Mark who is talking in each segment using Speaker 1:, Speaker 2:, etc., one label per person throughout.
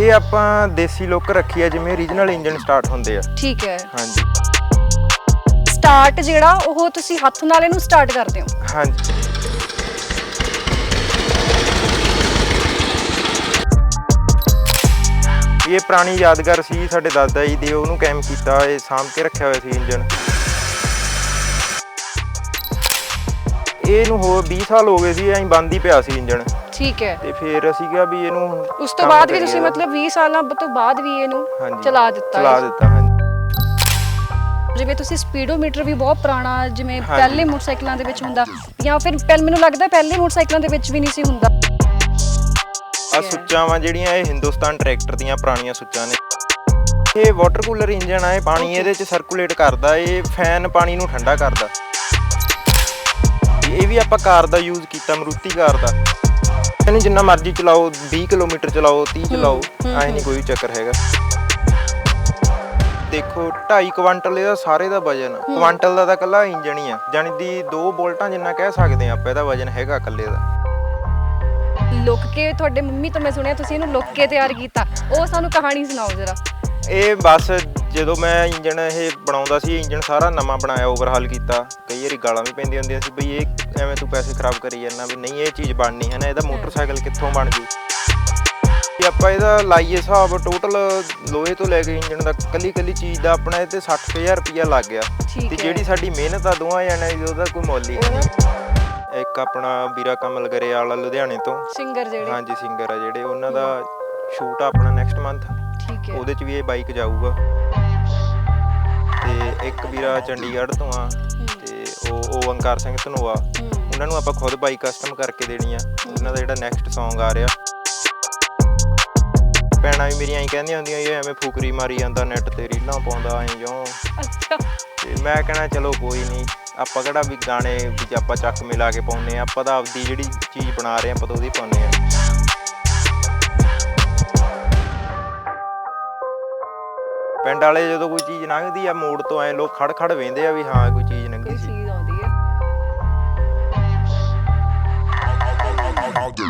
Speaker 1: ਇਹ ਆਪਾਂ ਦੇਸੀ ਲੁੱਕ ਰੱਖੀ ਆ ਜਿਵੇਂ ਰੀਜਨਲ ਇੰਜਨ ਸਟਾਰਟ ਹੁੰਦੇ ਆ।
Speaker 2: ਠੀਕ ਹੈ।
Speaker 1: ਹਾਂਜੀ।
Speaker 2: ਸਟਾਰਟ ਜਿਹੜਾ ਉਹ ਤੁਸੀਂ ਹੱਥ ਨਾਲ ਇਹਨੂੰ ਸਟਾਰਟ ਕਰਦੇ ਹੋ।
Speaker 1: ਹਾਂਜੀ। ਇਹ ਪੁਰਾਣੀ ਯਾਦਗਾਰ ਸੀ ਸਾਡੇ ਦਾਦਾ ਜੀ ਦੀ ਉਹਨੂੰ ਕੈਮ ਕੀਤਾ ਇਹ ਸਾਂਭ ਕੇ ਰੱਖਿਆ ਹੋਇਆ ਸੀ ਇੰਜਨ ਇਹਨੂੰ ਹੋ 20 ਸਾਲ ਹੋ ਗਏ ਸੀ ਐਂ ਬੰਦ ਹੀ ਪਿਆ ਸੀ ਇੰਜਨ
Speaker 2: ਠੀਕ ਹੈ।
Speaker 1: ਤੇ ਫਿਰ ਅਸੀਂ ਕਿਹਾ ਵੀ ਇਹਨੂੰ
Speaker 2: ਉਸ ਤੋਂ
Speaker 1: ਕੰਮ
Speaker 2: ਬਾਅਦ ਵੀ
Speaker 1: ਕਰੀਏ।
Speaker 2: ਤੁਸੀਂ ਮਤਲਬ 20 ਸਾਲਾਂ ਤੋਂ ਬਾਅਦ ਵੀ ਇਹਨੂੰ
Speaker 1: ਹਾਂਜੀ,
Speaker 2: ਚਲਾ ਦਿੱਤਾ
Speaker 1: ਚਲਾ। ਦਿੱਤਾ ਹਾਂਜੀ।
Speaker 2: ਜਿਵੇਂ ਤੁਸੀਂ ਸਪੀਡੋਮੀਟਰ ਵੀ ਬਹੁਤ ਪੁਰਾਣਾ ਜਿਵੇਂ
Speaker 1: ਹਾਂਜੀ।
Speaker 2: ਪਹਿਲੇ ਮੋਟਰਸਾਈਕਲਾਂ ਦੇ ਵਿੱਚ ਹੁੰਦਾ ਜਾਂ ਫਿਰ ਪਹਿਲ ਮੈਨੂੰ ਲੱਗਦਾ ਪਹਿਲੇ ਮੋਟਰਸਾਈਕਲਾਂ ਦੇ ਵਿੱਚ ਵੀ ਨਹੀਂ ਸੀ ਹੁੰਦਾ।
Speaker 1: ਆ ਸੁੱਚਾਂ ਵਾ ਜਿਹੜੀਆਂ ਇਹ ਹਿੰਦੁਸਤਾਨ ਟਰੈਕਟਰ ਦੀਆਂ ਪੁਰਾਣੀਆਂ ਸੁੱਚਾਂ ਨੇ। ਇਹ ਵਾਟਰ ਕੂਲਰ ਇੰਜਨ ਆ ਇਹ ਪਾਣੀ ਇਹਦੇ ਚ ਸਰਕੂਲੇਟ ਕਰਦਾ ਇਹ ਫੈਨ ਪਾਣੀ ਨੂੰ ਠੰਡਾ ਕਰਦਾ। ਇਹ ਵੀ ਆਪਾਂ ਕਾਰ ਦਾ ਯੂਜ਼ ਕੀਤਾ ਮਰੂਤੀ ਕਾਰ ਦਾ। ਇਹਨੂੰ ਜਿੰਨਾ ਮਰਜ਼ੀ ਚਲਾਓ 20 ਕਿਲੋਮੀਟਰ ਚਲਾਓ 30 ਚਲਾਓ ਐ ਨਹੀਂ ਕੋਈ ਚੱਕਰ ਹੈਗਾ। ਦੇਖੋ 2.5 ਕੁਆਂਟਲ ਇਹਦਾ ਸਾਰੇ ਦਾ ਵਜਨ ਕੁਆਂਟਲ ਦਾ ਤਾਂ ਕੱਲਾ ਇੰਜਨ ਹੀ ਆ ਜਾਣੀ ਦੀ 2 ਬੋਲਟਾਂ ਜਿੰਨਾ ਕਹਿ ਸਕਦੇ ਆ ਆਪਾਂ ਇਹਦਾ ਵਜਨ ਹੈਗਾ ਇਕੱਲੇ ਦਾ।
Speaker 2: ਲੁੱਕ ਕੇ ਤੁਹਾਡੇ ਮੰਮੀ ਤੋਂ ਮੈਂ ਸੁਣਿਆ ਤੁਸੀਂ ਇਹਨੂੰ ਲੁੱਕ ਕੇ ਤਿਆਰ ਕੀਤਾ। ਉਹ ਸਾਨੂੰ ਕਹਾਣੀ ਸੁਣਾਓ ਜਰਾ।
Speaker 1: ਇਹ ਬਸ ਜਦੋਂ ਮੈਂ ਇੰਜਨ ਇਹ ਬਣਾਉਂਦਾ ਸੀ ਇੰਜਨ ਸਾਰਾ ਨਵਾਂ ਬਣਾਇਆ ਓਵਰਹਾਲ ਕੀਤਾ। ਕਈ ਵਾਰੀ ਗਾਲਾਂ ਵੀ ਪੈਂਦੀਆਂ ਹੁੰਦੀਆਂ ਸੀ ਬਈ ਇਹ ਐਵੇਂ ਤੂੰ ਪੈਸੇ ਖਰਾਬ ਕਰੀ ਜਾਂਦਾ ਵੀ ਨਹੀਂ ਇਹ ਚੀਜ਼ ਬਣਨੀ ਹੈ ਨਾ ਇਹਦਾ ਮੋਟਰਸਾਈਕਲ ਕਿੱਥੋਂ ਬਣ ਜੂ? ਤੇ ਆਪਾਂ ਇਹਦਾ ਲਾਈਏ ਹਿਸਾਬ ਟੋਟਲ ਲੋਹੇ ਤੋਂ ਲੈ ਕੇ ਇੰਜਨ ਦਾ ਕੱਲੀ ਕੱਲੀ ਚੀਜ਼ ਦਾ ਆਪਣਾ ਇਹ ਤੇ 60000 ਰੁਪਇਆ ਲੱਗ ਗਿਆ। ਤੇ। ਜਿਹੜੀ ਸਾਡੀ ਮਿਹਨਤ ਆ ਦੋਵਾਂ ਜਣਿਆਂ ਦੀ ਉਹਦਾ ਕੋਈ ਮੁੱਲ ਹੀ ਨਹੀਂ। ਇੱਕ ਆਪਣਾ ਵੀਰਾ ਕਮਲ ਗਰੇ ਵਾਲਾ ਲੁਧਿਆਣੇ ਤੋਂ।
Speaker 2: ਸਿੰਗਰ ਜਿਹੜੇ।
Speaker 1: ਹਾਂਜੀ ਸਿੰਗਰ ਆ ਜਿਹੜੇ। ਉਹਨਾਂ ਦਾ ਸ਼ੂਟ ਆ ਆਪਣਾ ਨੈਕਸਟ ਮੰਥ
Speaker 2: ਠੀਕ ਹੈ।
Speaker 1: ਉਹਦੇ ਚ ਵੀ ਇਹ ਬਾਈਕ ਜਾਊਗਾ। ਤੇ ਇੱਕ ਵੀਰਾ ਚੰਡੀਗੜ੍ਹ ਤੋਂ ਆ ਤੇ ਉਹ ਓਵੰਕਾਰ ਸਿੰਘ ਧਨੋਆ। ਉਹਨਾਂ ਨੂੰ ਆਪਾਂ ਖੁਦ ਬਾਈਕ ਕਸਟਮ ਕਰਕੇ ਦੇਣੀ ਆ। ਉਹਨਾਂ ਦਾ ਜਿਹੜਾ ਨੈਕਸਟ Song ਆ ਰਿਹਾ। ਭੈਣਾਂ ਵੀ ਮੇਰੀਆਂ ਹੀ ਕਹਿੰਦੀਆਂ ਹੁੰਦੀਆਂ ਇਹ ਐਵੇਂ ਫੁਕਰੀ ਮਾਰੀ ਜਾਂਦਾ ਨੈਟ ਤੇ ਰੀਲਾਂ ਪਾਉਂਦਾ ਐਂ ਜਿਉਂ।
Speaker 2: ਅੱਛਾ।
Speaker 1: ਤੇ ਮੈਂ ਕਹਿਣਾ ਚਲੋ ਕੋਈ ਨਹੀਂ ਆਪਾਂ ਕਿਹੜਾ ਵੀ ਗਾਣੇ ਵੀ ਆਪਾਂ ਚੱਕ ਮਿਲਾ ਕੇ ਪਾਉਂਦੇ ਆ। ਆਪਾਂ ਤਾਂ ਆਪਦੀ ਜਿਹੜੀ ਚੀਜ਼ ਬਣਾ ਰਹੇ ਆ ਆਪਾਂ ਤਾਂ ਉਹਦੀ ਪਾਉਂਦੇ ਆ। ਪਿੰਡ ਵਾਲੇ ਜਦੋਂ ਕੋਈ ਚੀਜ਼ ਲੰਘਦੀ ਆ ਮੋੜ ਤੋਂ ਐ ਲੋਕ ਖੜ ਖੜ ਵੇਂਦੇ ਆ ਵੀ ਹਾਂ ਕੋਈ ਚੀਜ਼ ਲੰਘੀ ਸੀ।
Speaker 2: ਚੀਜ਼ ਆਉਂਦੀ ਹੈ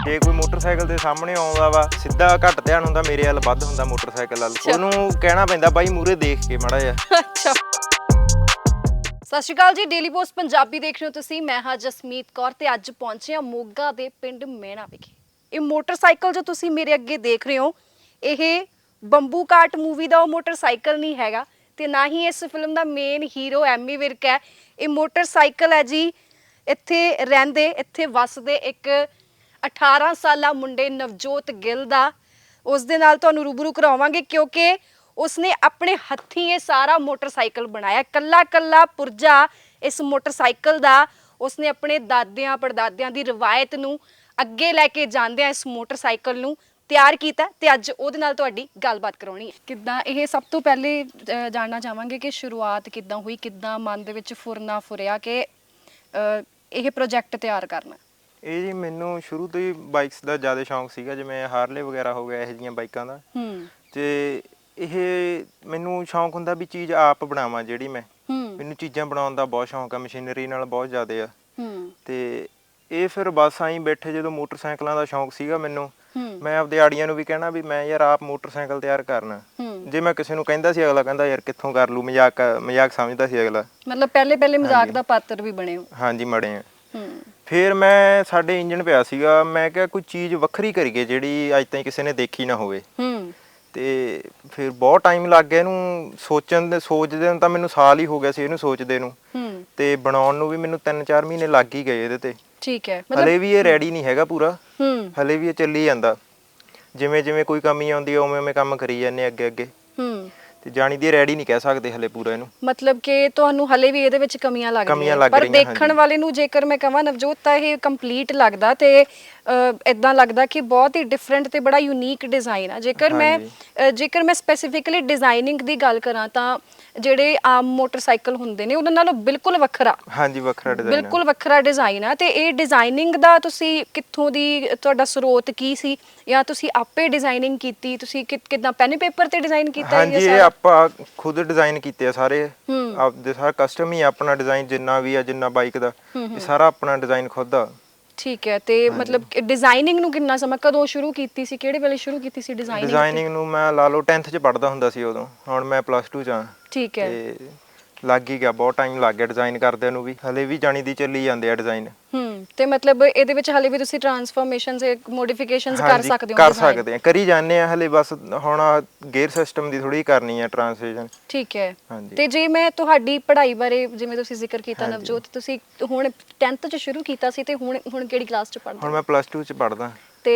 Speaker 1: ਜੇ ਕੋਈ ਮੋਟਰਸਾਈਕਲ ਦੇ ਸਾਹਮਣੇ ਆਉਂਦਾ ਵਾ ਸਿੱਧਾ ਘੱਟ ਧਿਆਨ ਹੁੰਦਾ ਮੇਰੇ ਵੱਲ ਵੱਧ ਹੁੰਦਾ ਮੋਟਰਸਾਈਕਲ ਵੱਲ। ਉਹਨੂੰ ਕਹਿਣਾ ਪੈਂਦਾ ਬਾਈ ਮੂਰੇ ਦੇਖ ਕੇ ਮੜਾ ਜਾ
Speaker 2: ਅੱਛਾ। ਸਤਿ ਸ਼੍ਰੀ ਅਕਾਲ ਜੀ ਡੇਲੀ ਪੋਸਟ ਪੰਜਾਬੀ ਦੇਖ ਰਹੇ ਹੋ ਤੁਸੀਂ। ਮੈਂ ਹਾਂ ਜਸਮੀਤ ਕੌਰ ਤੇ ਅੱਜ ਪਹੁੰਚੇ ਹਾਂ ਮੋਗਾ ਦੇ ਪਿੰਡ ਮਹਿਣਾ ਵਿਖੇ। ਇਹ ਮੋਟਰਸਾਈਕਲ ਜੋ ਤੁਸੀਂ ਮੇਰੇ ਅੱਗੇ ਦੇਖ ਰਹੇ ਹੋ ਇਹ ਬੰਬੂ ਕਾਟ ਮੂਵੀ ਦਾ ਉਹ ਮੋਟਰਸਾਈਕਲ ਨਹੀਂ ਹੈਗਾ ਤੇ ਨਾ ਹੀ ਇਸ ਫਿਲਮ ਦਾ ਮੇਨ ਹੀਰੋ ਐਮੀ ਵਿਰਕ ਹੈ। ਇਹ ਮੋਟਰਸਾਈਕਲ ਹੈ ਜੀ, ਇੱਥੇ ਰਹਿੰਦੇ, ਇੱਥੇ ਵੱਸਦੇ ਇੱਕ 18 ਸਾਲਾ ਮੁੰਡੇ ਨਵਜੋਤ ਗਿੱਲ ਦਾ। ਉਸ ਦੇ ਨਾਲ ਤੁਹਾਨੂੰ ਰੂਬਰੂ ਕਰਾਵਾਂਗੇ ਕਿਉਂਕਿ ਉਸਨੇ ਆਪਣੇ ਹੱਥੀਂ ਇਹ ਸਾਰਾ ਮੋਟਰਸਾਈਕਲ ਬਣਾਇਆ। ਕੱਲਾ ਕੱਲਾ ਪੁਰਜਾ ਇਸ ਮੋਟਰਸਾਈਕਲ ਦਾ, ਉਸਨੇ ਆਪਣੇ ਦਾਦਿਆਂ ਪੜਦਾਦਿਆਂ ਦੀ ਰਵਾਇਤ ਨੂੰ ਅੱਗੇ ਲੈ ਕੇ ਜਾਂਦਿਆਂ ਇਸ ਮੋਟਰਸਾਈਕਲ ਨੂੰ ਤਿਆਰ ਕੀਤਾ ਤੇ ਅੱਜ ਉਹਦੇ ਨਾਲ ਤੁਹਾਡੀ ਗੱਲਬਾਤ ਕਰਾਉਣੀ ਹੈ। ਕਿੱਦਾਂ ਇਹ ਸਭ ਤੋਂ ਪਹਿਲੇ ਜਾਣਨਾ ਚਾਹਾਂਗੇ ਕਿ ਸ਼ੁਰੂਆਤ ਕਿੱਦਾਂ ਹੋਈ ਕਿੱਦਾਂ ਮਨ ਦੇ ਵਿੱਚ ਫੁਰਨਾ ਫੁਰਿਆ ਕਿ ਇਹ ਪ੍ਰੋਜੈਕਟ ਤਿਆਰ ਕਰਨਾ।
Speaker 1: ਇਹ ਜੀ ਮੈਨੂੰ ਸ਼ੁਰੂ ਤੋਂ ਹੀ ਬਾਈਕਸ ਦਾ ਜ਼ਿਆਦਾ ਸ਼ੌਂਕ ਸੀਗਾ ਜਿਵੇਂ ਹਾਰਲੇ ਵਗੈਰਾ ਹੋ ਗਿਆ ਇਹੋ ਜਿਹੀਆਂ ਬਾਈਕਾਂ ਦਾ।
Speaker 2: ਹੂੰ।
Speaker 1: ਤੇ ਇਹ ਮੈਨੂੰ ਸ਼ੌਂਕ ਹੁੰਦਾ ਵੀ ਚੀਜ਼ ਆਪ ਬਣਾਵਾਂ ਜਿਹੜੀ ਮੈਂ।
Speaker 2: ਹੂੰ।
Speaker 1: ਮੈਨੂੰ ਚੀਜ਼ਾਂ ਬਣਾਉਣ ਦਾ ਬਹੁਤ ਸ਼ੌਂਕ ਆ ਮਸ਼ੀਨਰੀ ਨਾਲ ਬਹੁਤ ਜ਼ਿਆਦਾ ਆ।
Speaker 2: ਹੂੰ।
Speaker 1: ਤੇ ਇਹ ਫਿਰ ਬਸ ਆਈ ਬੈਠੇ ਜਦੋਂ ਮੋਟਰਸਾਈਕਲਾਂ ਦਾ ਸ਼ੌਂਕ ਸੀਗਾ ਮੈਨੂੰ। ਮੈਂ ਆਪਦੇ ਆੜੀਆਂ ਨੂੰ ਵੀ ਕਹਿਣਾ ਵੀ ਮੈਂ ਯਾਰ ਆਪ ਮੋਟਰਸਾਈਕਲ ਤਿਆਰ ਕਰਨਾ। ਜੇ ਮੈਂ ਕਿਸੇ ਨੂੰ ਕਹਿੰਦਾ ਸੀ ਅਗਲਾ ਕਹਿੰਦਾ ਯਾਰ ਕਿੱਥੋਂ ਕਰ ਲੂ ਮਜ਼ਾਕ ਮਜ਼ਾਕ ਸਮਝਦਾ ਸੀ ਅਗਲਾ।
Speaker 2: ਮਤਲਬ ਪਹਿਲੇ ਪਹਿਲੇ ਮਜ਼ਾਕ ਦਾ ਪਾਤਰ ਵੀ ਬਣੇ ਹੋ।
Speaker 1: ਹਾਂਜੀ ਮੜੇ ਆ। ਫਿਰ ਮੈਂ ਸਾਡੇ ਇੰਜਨ ਪਿਆ ਸੀਗਾ ਮੈਂ ਕਿਹਾ ਕੋਈ ਚੀਜ਼ ਵੱਖਰੀ ਕਰੀਏ ਜਿਹੜੀ ਅੱਜ ਤਾਈਂ ਕਿਸੇ ਨੇ ਦੇਖੀ ਨਾ ਹੋਵੇ। ਤੇ ਫਿਰ ਬਹੁਤ ਟਾਈਮ ਲੱਗ ਗਿਆ ਇਹਨੂੰ ਸੋਚਣ ਦੇ ਸੋਚਦੇ ਨੂੰ ਤਾਂ ਮੈਨੂੰ ਸਾਲ ਹੀ ਹੋ ਗਿਆ ਸੀ ਇਹਨੂੰ ਸੋਚਦੇ ਨੂੰ। ਤੇ ਬਣਾਉਣ ਨੂੰ ਵੀ ਮੈਨੂੰ 3-4 ਮਹੀਨੇ ਲੱਗ ਹੀ ਗਏ ਇਹਦੇ ਤੇ।
Speaker 2: ਠੀਕ ਹੈ ਮਤਲਬ
Speaker 1: ਹਲੇ ਵੀ ਇਹ ਰੈਡੀ ਨਹੀਂ ਹੈਗਾ ਪੂਰਾ।
Speaker 2: ਹੂੰ।
Speaker 1: ਹਲੇ ਵੀ ਇਹ ਚੱਲੀ ਜਾਂਦਾ। ਜਿਵੇਂ ਜਿਵੇਂ ਕੋਈ ਕਮੀ ਆਉਂਦੀ ਹੈ ਉਵੇਂ ਉਵੇਂ ਕੰਮ ਕਰੀ ਜਾਂਦੇ ਅੱਗੇ ਅੱਗੇ।
Speaker 2: ਹੂੰ।
Speaker 1: ਤੇ ਜਾਣੀ ਦੀ ਰੈਡੀ ਨਹੀਂ ਕਹਿ ਸਕਦੇ ਹਲੇ ਪੂਰਾ ਇਹਨੂੰ।
Speaker 2: ਮਤਲਬ ਕਿ ਤੁਹਾਨੂੰ ਹਲੇ ਵੀ ਇਹਦੇ ਵਿੱਚ ਕਮੀਆਂ
Speaker 1: ਲੱਗ
Speaker 2: ਪਰ ਦੇਖਣ। ਵਾਲੇ ਨੂੰ ਜੇਕਰ ਮੈਂ ਕਹਾਂ ਨਵਜੋਤ ਤਾਂ ਇਹ ਕੰਪਲੀਟ ਲੱਗਦਾ ਤੇ ਇਦਾਂ ਲੱਗਦਾ ਕਿ ਬਹੁਤ ਹੀ ਡਿਫਰੈਂਟ ਤੇ ਬੜਾ ਯੂਨੀਕ ਡਿਜ਼ਾਈਨ ਆ। ਜੇਕਰ ਮੈਂ। ਅ, ਜੇਕਰ ਮੈਂ ਸਪੈਸੀਫਿਕਲੀ ਡਿਜ਼ਾਈਨਿੰਗ ਦੀ ਗੱਲ ਕਰਾਂ ਤਾਂ ਜਿਹੜੇ ਆਮ ਮੋਟਰਸਾਈਕਲ ਹੁੰਦੇ ਨੇ ਉਹਨਾਂ ਨਾਲੋਂ ਬਿਲਕੁਲ ਵੱਖਰਾ।
Speaker 1: ਹਾਂਜੀ ਵੱਖਰਾ ਡਿਜ਼ਾਈਨ
Speaker 2: ਬਿਲਕੁਲ ਵੱਖਰਾ ਡਿਜ਼ਾਈਨ ਆ। ਤੇ ਇਹ ਡਿਜ਼ਾਈਨਿੰਗ ਦਾ ਤੁਸੀਂ ਕਿੱਥੋਂ ਦੀ ਤੁਹਾਡਾ ਸਰੋਤ ਕੀ ਸੀ? ਜਾਂ ਤੁਸੀਂ ਆਪੇ ਡਿਜ਼ਾਈਨਿੰਗ ਕੀਤੀ? ਤੁਸੀਂ ਕਿ- ਕਿੱਦਾਂ ਪੈਨ ਪੇਪਰ ਤੇ ਡਿਜ਼ਾਈਨ ਕੀਤਾ
Speaker 1: ਹਾਂਜੀ ਇਹ
Speaker 2: ਸਾਰਾ?
Speaker 1: ਆਪਾਂ ਖੁਦ ਡਿਜ਼ਾਈਨ ਕੀਤੇ ਆ ਸਾਰੇ।
Speaker 2: ਹੂੰ।
Speaker 1: ਆਪਦੇ ਸਾਰਾ ਕਸਟਮ ਹੀ ਆ ਆਪਣਾ ਡਿਜ਼ਾਈਨ ਜਿੰਨਾ ਵੀ ਆ ਜਿੰਨਾ ਬਾਈਕ ਦਾ। ਇਹ ਸਾਰਾ ਆਪਣਾ ਡਿਜ਼ਾਈਨ ਖੁਦ ਆ।
Speaker 2: ਠੀਕ ਹੈ ਤੇ ਮਤਲਬ ਡਿਜ਼ਾਈਨਿੰਗ ਨੂੰ ਕਿੰਨਾ ਸਮਾਂ ਕਦੋਂ ਸ਼ੁਰੂ ਕੀਤੀ ਸੀ ਕਿਹੜੇ ਵੇਲੇ ਸ਼ੁਰੂ ਕੀਤੀ ਸੀ ਡਿਜ਼ਾਈਨਿੰਗ
Speaker 1: ਡਿਜ਼ਾਈਨਿੰਗ ਨੂੰ ਮੈਂ ਲਾ ਲਓ 10th ਚ ਪੜਦਾ ਹੁੰਦਾ ਸੀ ਉਦੋਂ ਹੁਣ ਮੈਂ ਪਲੱਸ 2 ਚ ਆ
Speaker 2: ਠੀਕ ਹੈ।
Speaker 1: ਤੇ ਲੱਗ ਹੀ ਗਿਆ ਬਹੁਤ ਟਾਈਮ ਲੱਗ ਗਿਆ ਡਿਜ਼ਾਈਨ ਕਰਦਿਆਂ ਨੂੰ ਵੀ। ਹਲੇ ਵੀ ਜਾਣੀ ਦੀ ਚੱਲੀ ਜਾਂਦੇ ਆ ਡਿਜ਼ਾਈਨ
Speaker 2: ਹੂੰ ਤੇ ਮਤਲਬ ਇਹਦੇ ਵਿੱਚ ਹਾਲੇ ਵੀ ਤੁਸੀਂ ਟਰਾਂਸਫਰਮੇਸ਼ਨਸ ਮੋਡੀਫਿਕੇਸ਼ਨਸ ਕਰ ਸਕਦੇ ਹੋ
Speaker 1: ਕਰ? ਸਕਦੇ ਆ। ਕਰੀ ਜਾਂਦੇ ਆ ਹਲੇ ਬਸ ਹੁਣ ਗੇਅਰ ਸਿਸਟਮ ਦੀ ਥੋੜੀ ਕਰਨੀ ਆ ਟ੍ਰਾਂਸਲੇਸ਼ਨ
Speaker 2: ਠੀਕ ਹੈ। ਤੇ ਜੇ ਮੈਂ ਤੁਹਾਡੀ ਪੜ੍ਹਾਈ ਬਾਰੇ ਜਿਵੇਂ ਤੁਸੀਂ ਜ਼ਿਕਰ ਕੀਤਾ। ਨਵਜੋਤ ਤੁਸੀਂ ਹੁਣ 10th ਚ ਸ਼ੁਰੂ ਕੀਤਾ ਸੀ ਤੇ ਹੁਣ ਹੁਣ ਕਿਹੜੀ ਕਲਾਸ ਚ ਪੜ੍ਹਦੇ
Speaker 1: ਹੁਣ ਮੈਂ ਪਲੱਸ 2 ਚ ਪੜਦਾ
Speaker 2: ਤੇ।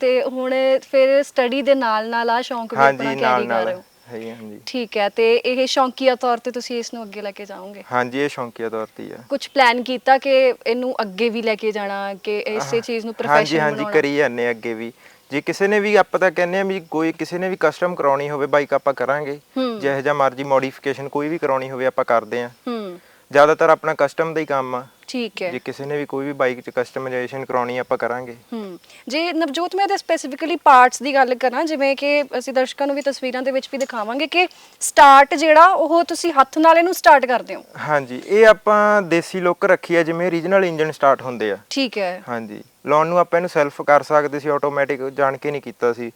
Speaker 2: ਤੇ ਹੁਣ ਫਿਰ ਸਟੱਡੀ ਦੇ ਨਾਲ ਨਾਲ ਆ ਸ਼ੌਂਕ ਵੀ ਆਪਣਾ ਕੈਰੀ ਕਰ ਰਹੇ ਹੋ।
Speaker 1: ਹੈ ਹਾਂਜੀ।
Speaker 2: ਠੀਕ ਹੈ ਤੇ ਇਹ ਸ਼ੌਂਕੀਆ ਤੌਰ ਤੇ ਤੁਸੀਂ ਇਸ ਨੂੰ ਅੱਗੇ ਲੈ ਕੇ ਜਾਓਗੇ?
Speaker 1: ਹਾਂਜੀ ਇਹ ਸ਼ੌਂਕੀਆ ਤੌਰ ਤੇ ਹੀ ਆ।
Speaker 2: ਕੁਝ ਪਲਾਨ ਕੀਤਾ ਕਿ ਇਹਨੂੰ ਅੱਗੇ ਵੀ ਲੈ ਕੇ ਜਾਣਾ ਕਿ ਇਸੇ ਚੀਜ਼ ਨੂੰ
Speaker 1: ਹਾਂਜੀ
Speaker 2: ਪ੍ਰੋਫੈਸ਼ਨ
Speaker 1: ਹਾਂਜੀ
Speaker 2: ਬਣਾਉਣਾ?
Speaker 1: ਕਰੀ ਜਾਂਦੇ ਅੱਗੇ ਵੀ। ਜੇ ਕਿਸੇ ਨੇ ਵੀ ਆਪਾਂ ਤਾਂ ਕਹਿੰਦੇ ਆ ਵੀ ਕੋਈ ਕਿਸੇ ਨੇ ਵੀ ਕਸਟਮ ਕਰਾਉਣੀ ਹੋਵੇ ਬਾਈਕ ਆਪਾਂ ਕਰਾਂਗੇ।
Speaker 2: ਹੂੰ।
Speaker 1: ਜਿਹੋ ਜਿਹਾ ਮਰਜ਼ੀ ਮੋਡੀਫਿਕੇਸ਼ਨ ਕੋਈ ਵੀ ਕਰਾਉਣੀ ਹੋਵੇ ਆਪਾਂ ਕਰਦੇ ਆ
Speaker 2: ਹੂੰ।
Speaker 1: ਜ਼ਿਆਦਾਤਰ ਆਪਣਾ ਕਸਟਮ ਦਾ ਹੀ ਕੰਮ ਆ।
Speaker 2: ਠੀਕ ਹੈ।
Speaker 1: ਜੇ ਕਿਸੇ ਨੇ ਵੀ ਕੋਈ ਵੀ ਬਾਈਕ 'ਚ ਕਸਟਮਾਈਜੇਸ਼ਨ ਕਰਾਉਣੀ ਆਪਾਂ ਕਰਾਂਗੇ।
Speaker 2: ਹੂੰ। ਜੇ ਨਵਜੋਤ ਮੈਂ ਤੇ ਸਪੈਸੀਫਿਕਲੀ ਪਾਰਟਸ ਦੀ ਗੱਲ ਕਰਾਂ ਜਿਵੇਂ ਕਿ ਅਸੀਂ ਦਰਸ਼ਕਾਂ ਨੂੰ ਵੀ ਤਸਵੀਰਾਂ ਦੇ ਵਿੱਚ ਵੀ ਦਿਖਾਵਾਂਗੇ ਕਿ ਸਟਾਰਟ ਜਿਹੜਾ ਉਹ ਤੁਸੀਂ ਹੱਥ ਨਾਲ ਇਹਨੂੰ ਸਟਾਰਟ ਕਰਦੇ ਹੋ।
Speaker 1: ਹਾਂਜੀ ਇਹ ਆਪਾਂ ਦੇਸੀ ਲੁੱਕ ਰੱਖੀ ਆ ਜਿਵੇਂ ਰੀਜਨਲ ਇੰਜਨ ਸਟਾਰਟ ਹੁੰਦੇ ਆ।
Speaker 2: ਠੀਕ ਹੈ।
Speaker 1: ਹਾਂਜੀ ਲਾਉਣ ਨੂੰ ਆਪਾਂ ਇਹਨੂੰ ਸੈਲਫ ਕਰ ਸਕਦੇ ਸੀ ਆਟੋਮੈਟਿਕ ਜਾਣ ਕੇ ਨਹੀਂ ਕੀਤਾ ਸੀ।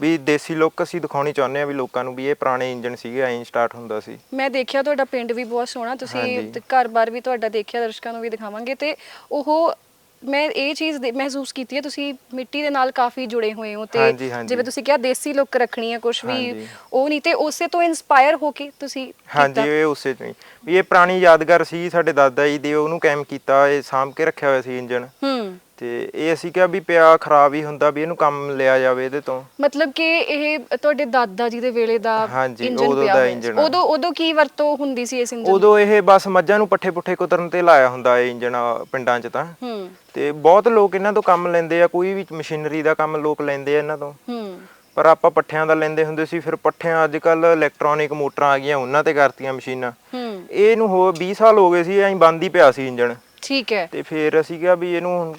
Speaker 1: ਵੀ ਦੇਸੀ ਲੁੱਕ ਅਸੀਂ ਦਿਖਾਉਣੀ ਚਾਹੁੰਦੇ ਆ ਵੀ ਲੋਕਾਂ ਨੂੰ ਵੀ ਇਹ ਪੁਰਾਣੇ ਇੰਜਨ ਸੀਗੇ ਐਂ ਸਟਾਰਟ ਹੁੰਦਾ ਸੀ।
Speaker 2: ਮੈਂ ਦੇਖਿਆ ਤੁਹਾਡਾ ਪਿੰਡ ਵੀ ਬਹੁਤ ਸੋਹਣਾ ਤੁਸੀਂ ਘਰ-ਬਾਰ ਵੀ ਤੁਹਾਡਾ ਦੇਖਿਆ ਦਰਸ਼ਕਾਂ ਨੂੰ ਵੀ ਦਿਖਾਵਾਂਗੇ ਤੇ ਉਹ ਮੈਂ ਇਹ ਚੀਜ਼ ਦੇ- ਮਹਿਸੂਸ ਕੀਤੀ ਹੈ ਤੁਸੀਂ ਮਿੱਟੀ ਦੇ ਨਾਲ ਕਾਫੀ ਜੁੜੇ ਹੋਏ ਹੋ ਤੇ
Speaker 1: ਹਾਂਜੀ, ਹਾਂਜੀ।
Speaker 2: ਜਿਵੇਂ ਤੁਸੀਂ ਕਿਹਾ ਦੇਸੀ ਲੁੱਕ ਰੱਖਣੀ ਹੈ ਕੁਝ ਵੀ
Speaker 1: ਹਾਂਜੀ।
Speaker 2: ਉਹ ਨਹੀਂ ਤੇ ਉਸੇ ਤੋਂ ਇਨਸਪਾਇਰ ਹੋ ਕੇ ਤੁਸੀਂ
Speaker 1: ਹਾਂਜੀ
Speaker 2: ਕੀਤਾ।
Speaker 1: ਇਹ ਉਸੇ ਤੋਂ ਹੀ ਵੀ ਇਹ ਪੁਰਾਣੀ ਯਾਦਗਾਰ ਸੀ ਸਾਡੇ ਦਾਦਾ ਜੀ ਦੀ ਉਹਨੂੰ ਕਾਇਮ ਕੀਤਾ ਇਹ ਸਾਂਭ ਕੇ ਰੱਖਿਆ ਹੋਇਆ ਸੀ ਇੰਜਨ
Speaker 2: ਹੂੰ
Speaker 1: ਤੇ ਇਹ ਅਸੀਂ ਕਿਹਾ ਵੀ ਪਿਆ ਖਰਾਬ ਹੀ ਹੁੰਦਾ ਵੀ ਇਹਨੂੰ ਕੰਮ ਲਿਆ ਜਾਵੇ ਇਹਦੇ ਤੋਂ।
Speaker 2: ਮਤਲਬ ਕਿ ਇਹ ਤੁਹਾਡੇ ਦਾਦਾ ਜੀ ਦੇ ਵੇਲੇ ਦਾ
Speaker 1: ਹਾਂਜੀ,
Speaker 2: ਇੰਜਨ
Speaker 1: ਉਦੋਂ
Speaker 2: ਪਿਆ
Speaker 1: ਦਾ
Speaker 2: ਹੋਇਆ। ਸੀ।
Speaker 1: ਇੰਜਣ ਆ।
Speaker 2: ਉਦੋਂ ਉਦੋਂ ਕੀ ਵਰਤੋਂ ਹੁੰਦੀ ਸੀ ਇਸ ਇੰਜਨ
Speaker 1: ਉਦੋਂ ਇਹ ਬਸ ਮੱਝਾਂ ਨੂੰ ਪੱਠੇ ਪੁੱਠੇ ਕੁਤਰਨ ਤੇ ਲਾਇਆ ਹੁੰਦਾ ਇਹ ਇੰਜਨ ਪਿੰਡਾਂ 'ਚ ਤਾਂ।
Speaker 2: ਹੂੰ।
Speaker 1: ਤੇ ਬਹੁਤ ਲੋਕ ਇਹਨਾਂ ਤੋਂ ਕੰਮ ਲੈਂਦੇ ਆ ਕੋਈ ਵੀ ਮਸ਼ੀਨਰੀ ਦਾ ਕੰਮ ਲੋਕ ਲੈਂਦੇ ਆ ਇਹਨਾਂ ਤੋਂ।
Speaker 2: ਹੂੰ।
Speaker 1: ਪਰ ਆਪਾਂ ਪੱਠਿਆਂ ਦਾ ਲੈਂਦੇ ਹੁੰਦੇ ਸੀ ਫਿਰ ਪੱਠਿਆਂ ਅੱਜ ਕੱਲ ਇਲੈਕਟ੍ਰੋਨਿਕ ਮੋਟਰਾਂ ਆ ਗਈਆਂ ਉਹਨਾਂ ਤੇ ਕਰਤੀਆਂ ਮਸ਼ੀਨਾਂ।
Speaker 2: ਹੂੰ।
Speaker 1: ਇਹਨੂੰ ਹੋ 20 ਸਾਲ ਹੋ ਗਏ ਸੀ ਐਂ ਬੰਦ ਹੀ ਪਿਆ ਸੀ ਇੰਜਨ
Speaker 2: ਠੀਕ ਹੈ।
Speaker 1: ਤੇ ਫਿਰ ਅਸੀਂ ਕਿਹਾ ਵੀ ਇਹਨੂੰ ਹੁਣ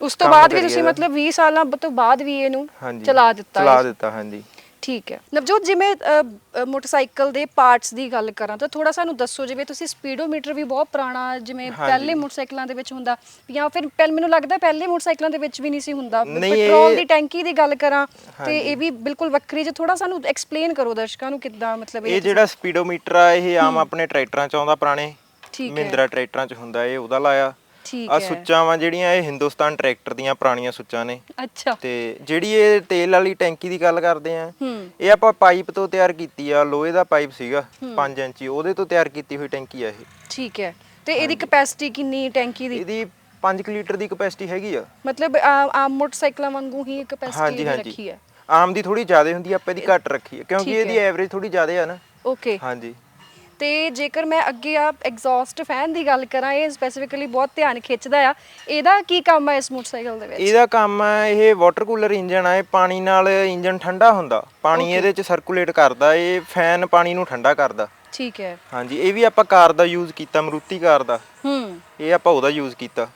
Speaker 2: ਉਸ ਤੋਂ ਬਾਅਦ ਵੀ ਤੁਸੀਂ। ਮਤਲਬ 20 ਸਾਲਾਂ ਤੋਂ ਬਾਅਦ ਵੀ ਇਹਨੂੰ ਚਲਾ ਦਿੱਤਾ
Speaker 1: ਚਲਾ। ਦਿੱਤਾ ਹਾਂਜੀ
Speaker 2: ਠੀਕ ਹੈ ਨਵਜੋਤ ਜਿਵੇਂ ਮੋਟਰਸਾਈਕਲ ਦੇ ਪਾਰਟਸ ਦੀ ਗੱਲ ਕਰਾਂ ਤਾਂ ਥੋੜਾ ਸਾਨੂੰ ਦੱਸੋ ਜਿਵੇਂ ਤੁਸੀਂ ਸਪੀਡੋਮੀਟਰ ਵੀ ਬਹੁਤ ਪੁਰਾਣਾ ਜਿਵੇਂ। ਪਹਿਲੇ ਮੋਟਰਸਾਈਕਲਾਂ ਦੇ ਵਿੱਚ ਹੁੰਦਾ ਜਾਂ ਫਿਰ ਪਹਿਲ ਮੈਨੂੰ ਲੱਗਦਾ ਪਹਿਲੇ ਮੋਟਰਸਾਈਕਲਾਂ ਦੇ ਵਿੱਚ ਵੀ ਨਹੀਂ ਸੀ ਹੁੰਦਾ ਪੈਟਰੋਲ ਦੀ ਟੈਂਕੀ ਦੀ ਗੱਲ ਕਰਾਂ ਤੇ। ਇਹ ਵੀ ਬਿਲਕੁਲ ਵੱਖਰੀ ਜੇ ਥੋੜਾ ਸਾਨੂੰ ਐਕਸਪਲੇਨ ਕਰੋ ਦਰਸ਼ਕਾਂ ਨੂੰ ਕਿੱਦਾਂ ਮਤਲਬ
Speaker 1: ਇਹ ਜਿਹੜਾ ਸਪੀਡੋਮੀਟਰ ਆ ਇਹ ਆਮ ਆਪਣੇ ਟਰੈਕਟਰਾਂ 'ਚ ਆਉਂਦਾ ਪੁਰਾਣੇ
Speaker 2: ਠੀਕ ਹੈ
Speaker 1: ਮਹਿੰਦਰਾ ਟਰੈਕਟਰਾਂ 'ਚ ਹੁੰਦਾ ਇਹ ਉਹਦਾ ਲਾਇਆ
Speaker 2: ਠੀਕ
Speaker 1: ਆ
Speaker 2: ਹੈ।
Speaker 1: ਸੁੱਚਾਂ ਵਾ ਜਿਹੜੀਆਂ ਇਹ ਹਿੰਦੁਸਤਾਨ ਟਰੈਕਟਰ ਦੀਆਂ ਪੁਰਾਣੀਆਂ ਸੁੱਚਾਂ ਨੇ।
Speaker 2: ਅੱਛਾ।
Speaker 1: ਤੇ ਜਿਹੜੀ ਇਹ ਤੇਲ ਵਾਲੀ ਟੈਂਕੀ ਦੀ ਗੱਲ ਕਰਦੇ ਆ
Speaker 2: ਹੂੰ।
Speaker 1: ਇਹ ਆਪਾਂ ਪਾਈਪ ਤੋਂ ਤਿਆਰ ਕੀਤੀ ਆ ਲੋਹੇ ਦਾ ਪਾਈਪ ਸੀਗਾ 5 ਇੰਚੀ ਉਹਦੇ ਤੋਂ ਤਿਆਰ ਕੀਤੀ ਹੋਈ ਟੈਂਕੀ ਆ ਇਹ।
Speaker 2: ਠੀਕ ਹੈ। ਤੇ ਇਹਦੀ ਕਪੈਸਿਟੀ ਕਿੰਨੀ ਟੈਂਕੀ ਦੀ?
Speaker 1: ਇਹਦੀ 5 ਲੀਟਰ ਦੀ ਕਪੈਸਿਟੀ ਹੈਗੀ ਆ।
Speaker 2: ਮਤਲਬ ਆ- ਆਮ ਮੋਟਰਸਾਈਕਲਾਂ ਵਾਂਗੂ ਹੀ ਕਪੈਸਿਟੀ ਰੱਖੀ ਹੈ।
Speaker 1: ਆਮ ਦੀ ਥੋੜੀ ਜ਼ਿਆਦਾ ਹੁੰਦੀ ਆ ਆਪਾਂ ਇਹਦੀ ਘੱਟ ਰੱਖੀ ਆ ਕਿਉਂਕਿ
Speaker 2: ਠੀਕ
Speaker 1: ਇਹਦੀ। ਐਵਰੇਜ ਥੋੜੀ ਜ਼ਿਆਦਾ ਆ ਨਾ।
Speaker 2: ਓਕੇ
Speaker 1: ਹਾਂਜੀ।
Speaker 2: ਤੇ ਜੇਕਰ ਮੈਂ ਅੱਗੇ ਆ ਐਗਜ਼ੌਸਟ ਫੈਨ ਦੀ ਗੱਲ ਕਰਾਂ ਇਹ ਸਪੈਸੀਫਿਕਲੀ ਬਹੁਤ ਧਿਆਨ ਖਿੱਚਦਾ ਆ। ਇਹਦਾ ਕੀ ਕੰਮ ਹੈ ਇਸ ਮੋਟਰਸਾਈਕਲ ਦੇ ਵਿੱਚ?
Speaker 1: ਇਹਦਾ ਕੰਮ ਆ ਇਹ ਵਾਟਰ ਕੂਲਰ ਇੰਜਨ ਆ ਇਹ ਪਾਣੀ ਨਾਲ ਇੰਜਨ ਠੰਡਾ ਹੁੰਦਾ। ਪਾਣੀ. ਇਹਦੇ ਚ ਸਰਕੂਲੇਟ ਕਰਦਾ ਇਹ ਫੈਨ ਪਾਣੀ ਨੂੰ ਠੰਡਾ ਕਰਦਾ।
Speaker 2: ਠੀਕ ਹੈ।
Speaker 1: ਹਾਂਜੀ ਇਹ ਵੀ ਆਪਾਂ ਕਾਰ ਦਾ ਯੂਜ਼ ਕੀਤਾ ਮਰੂਤੀ ਕਾਰ ਦਾ।
Speaker 2: ਹੂੰ।
Speaker 1: ਇਹ ਆਪਾਂ ਉਹਦਾ ਯੂਜ਼ ਕੀਤਾ।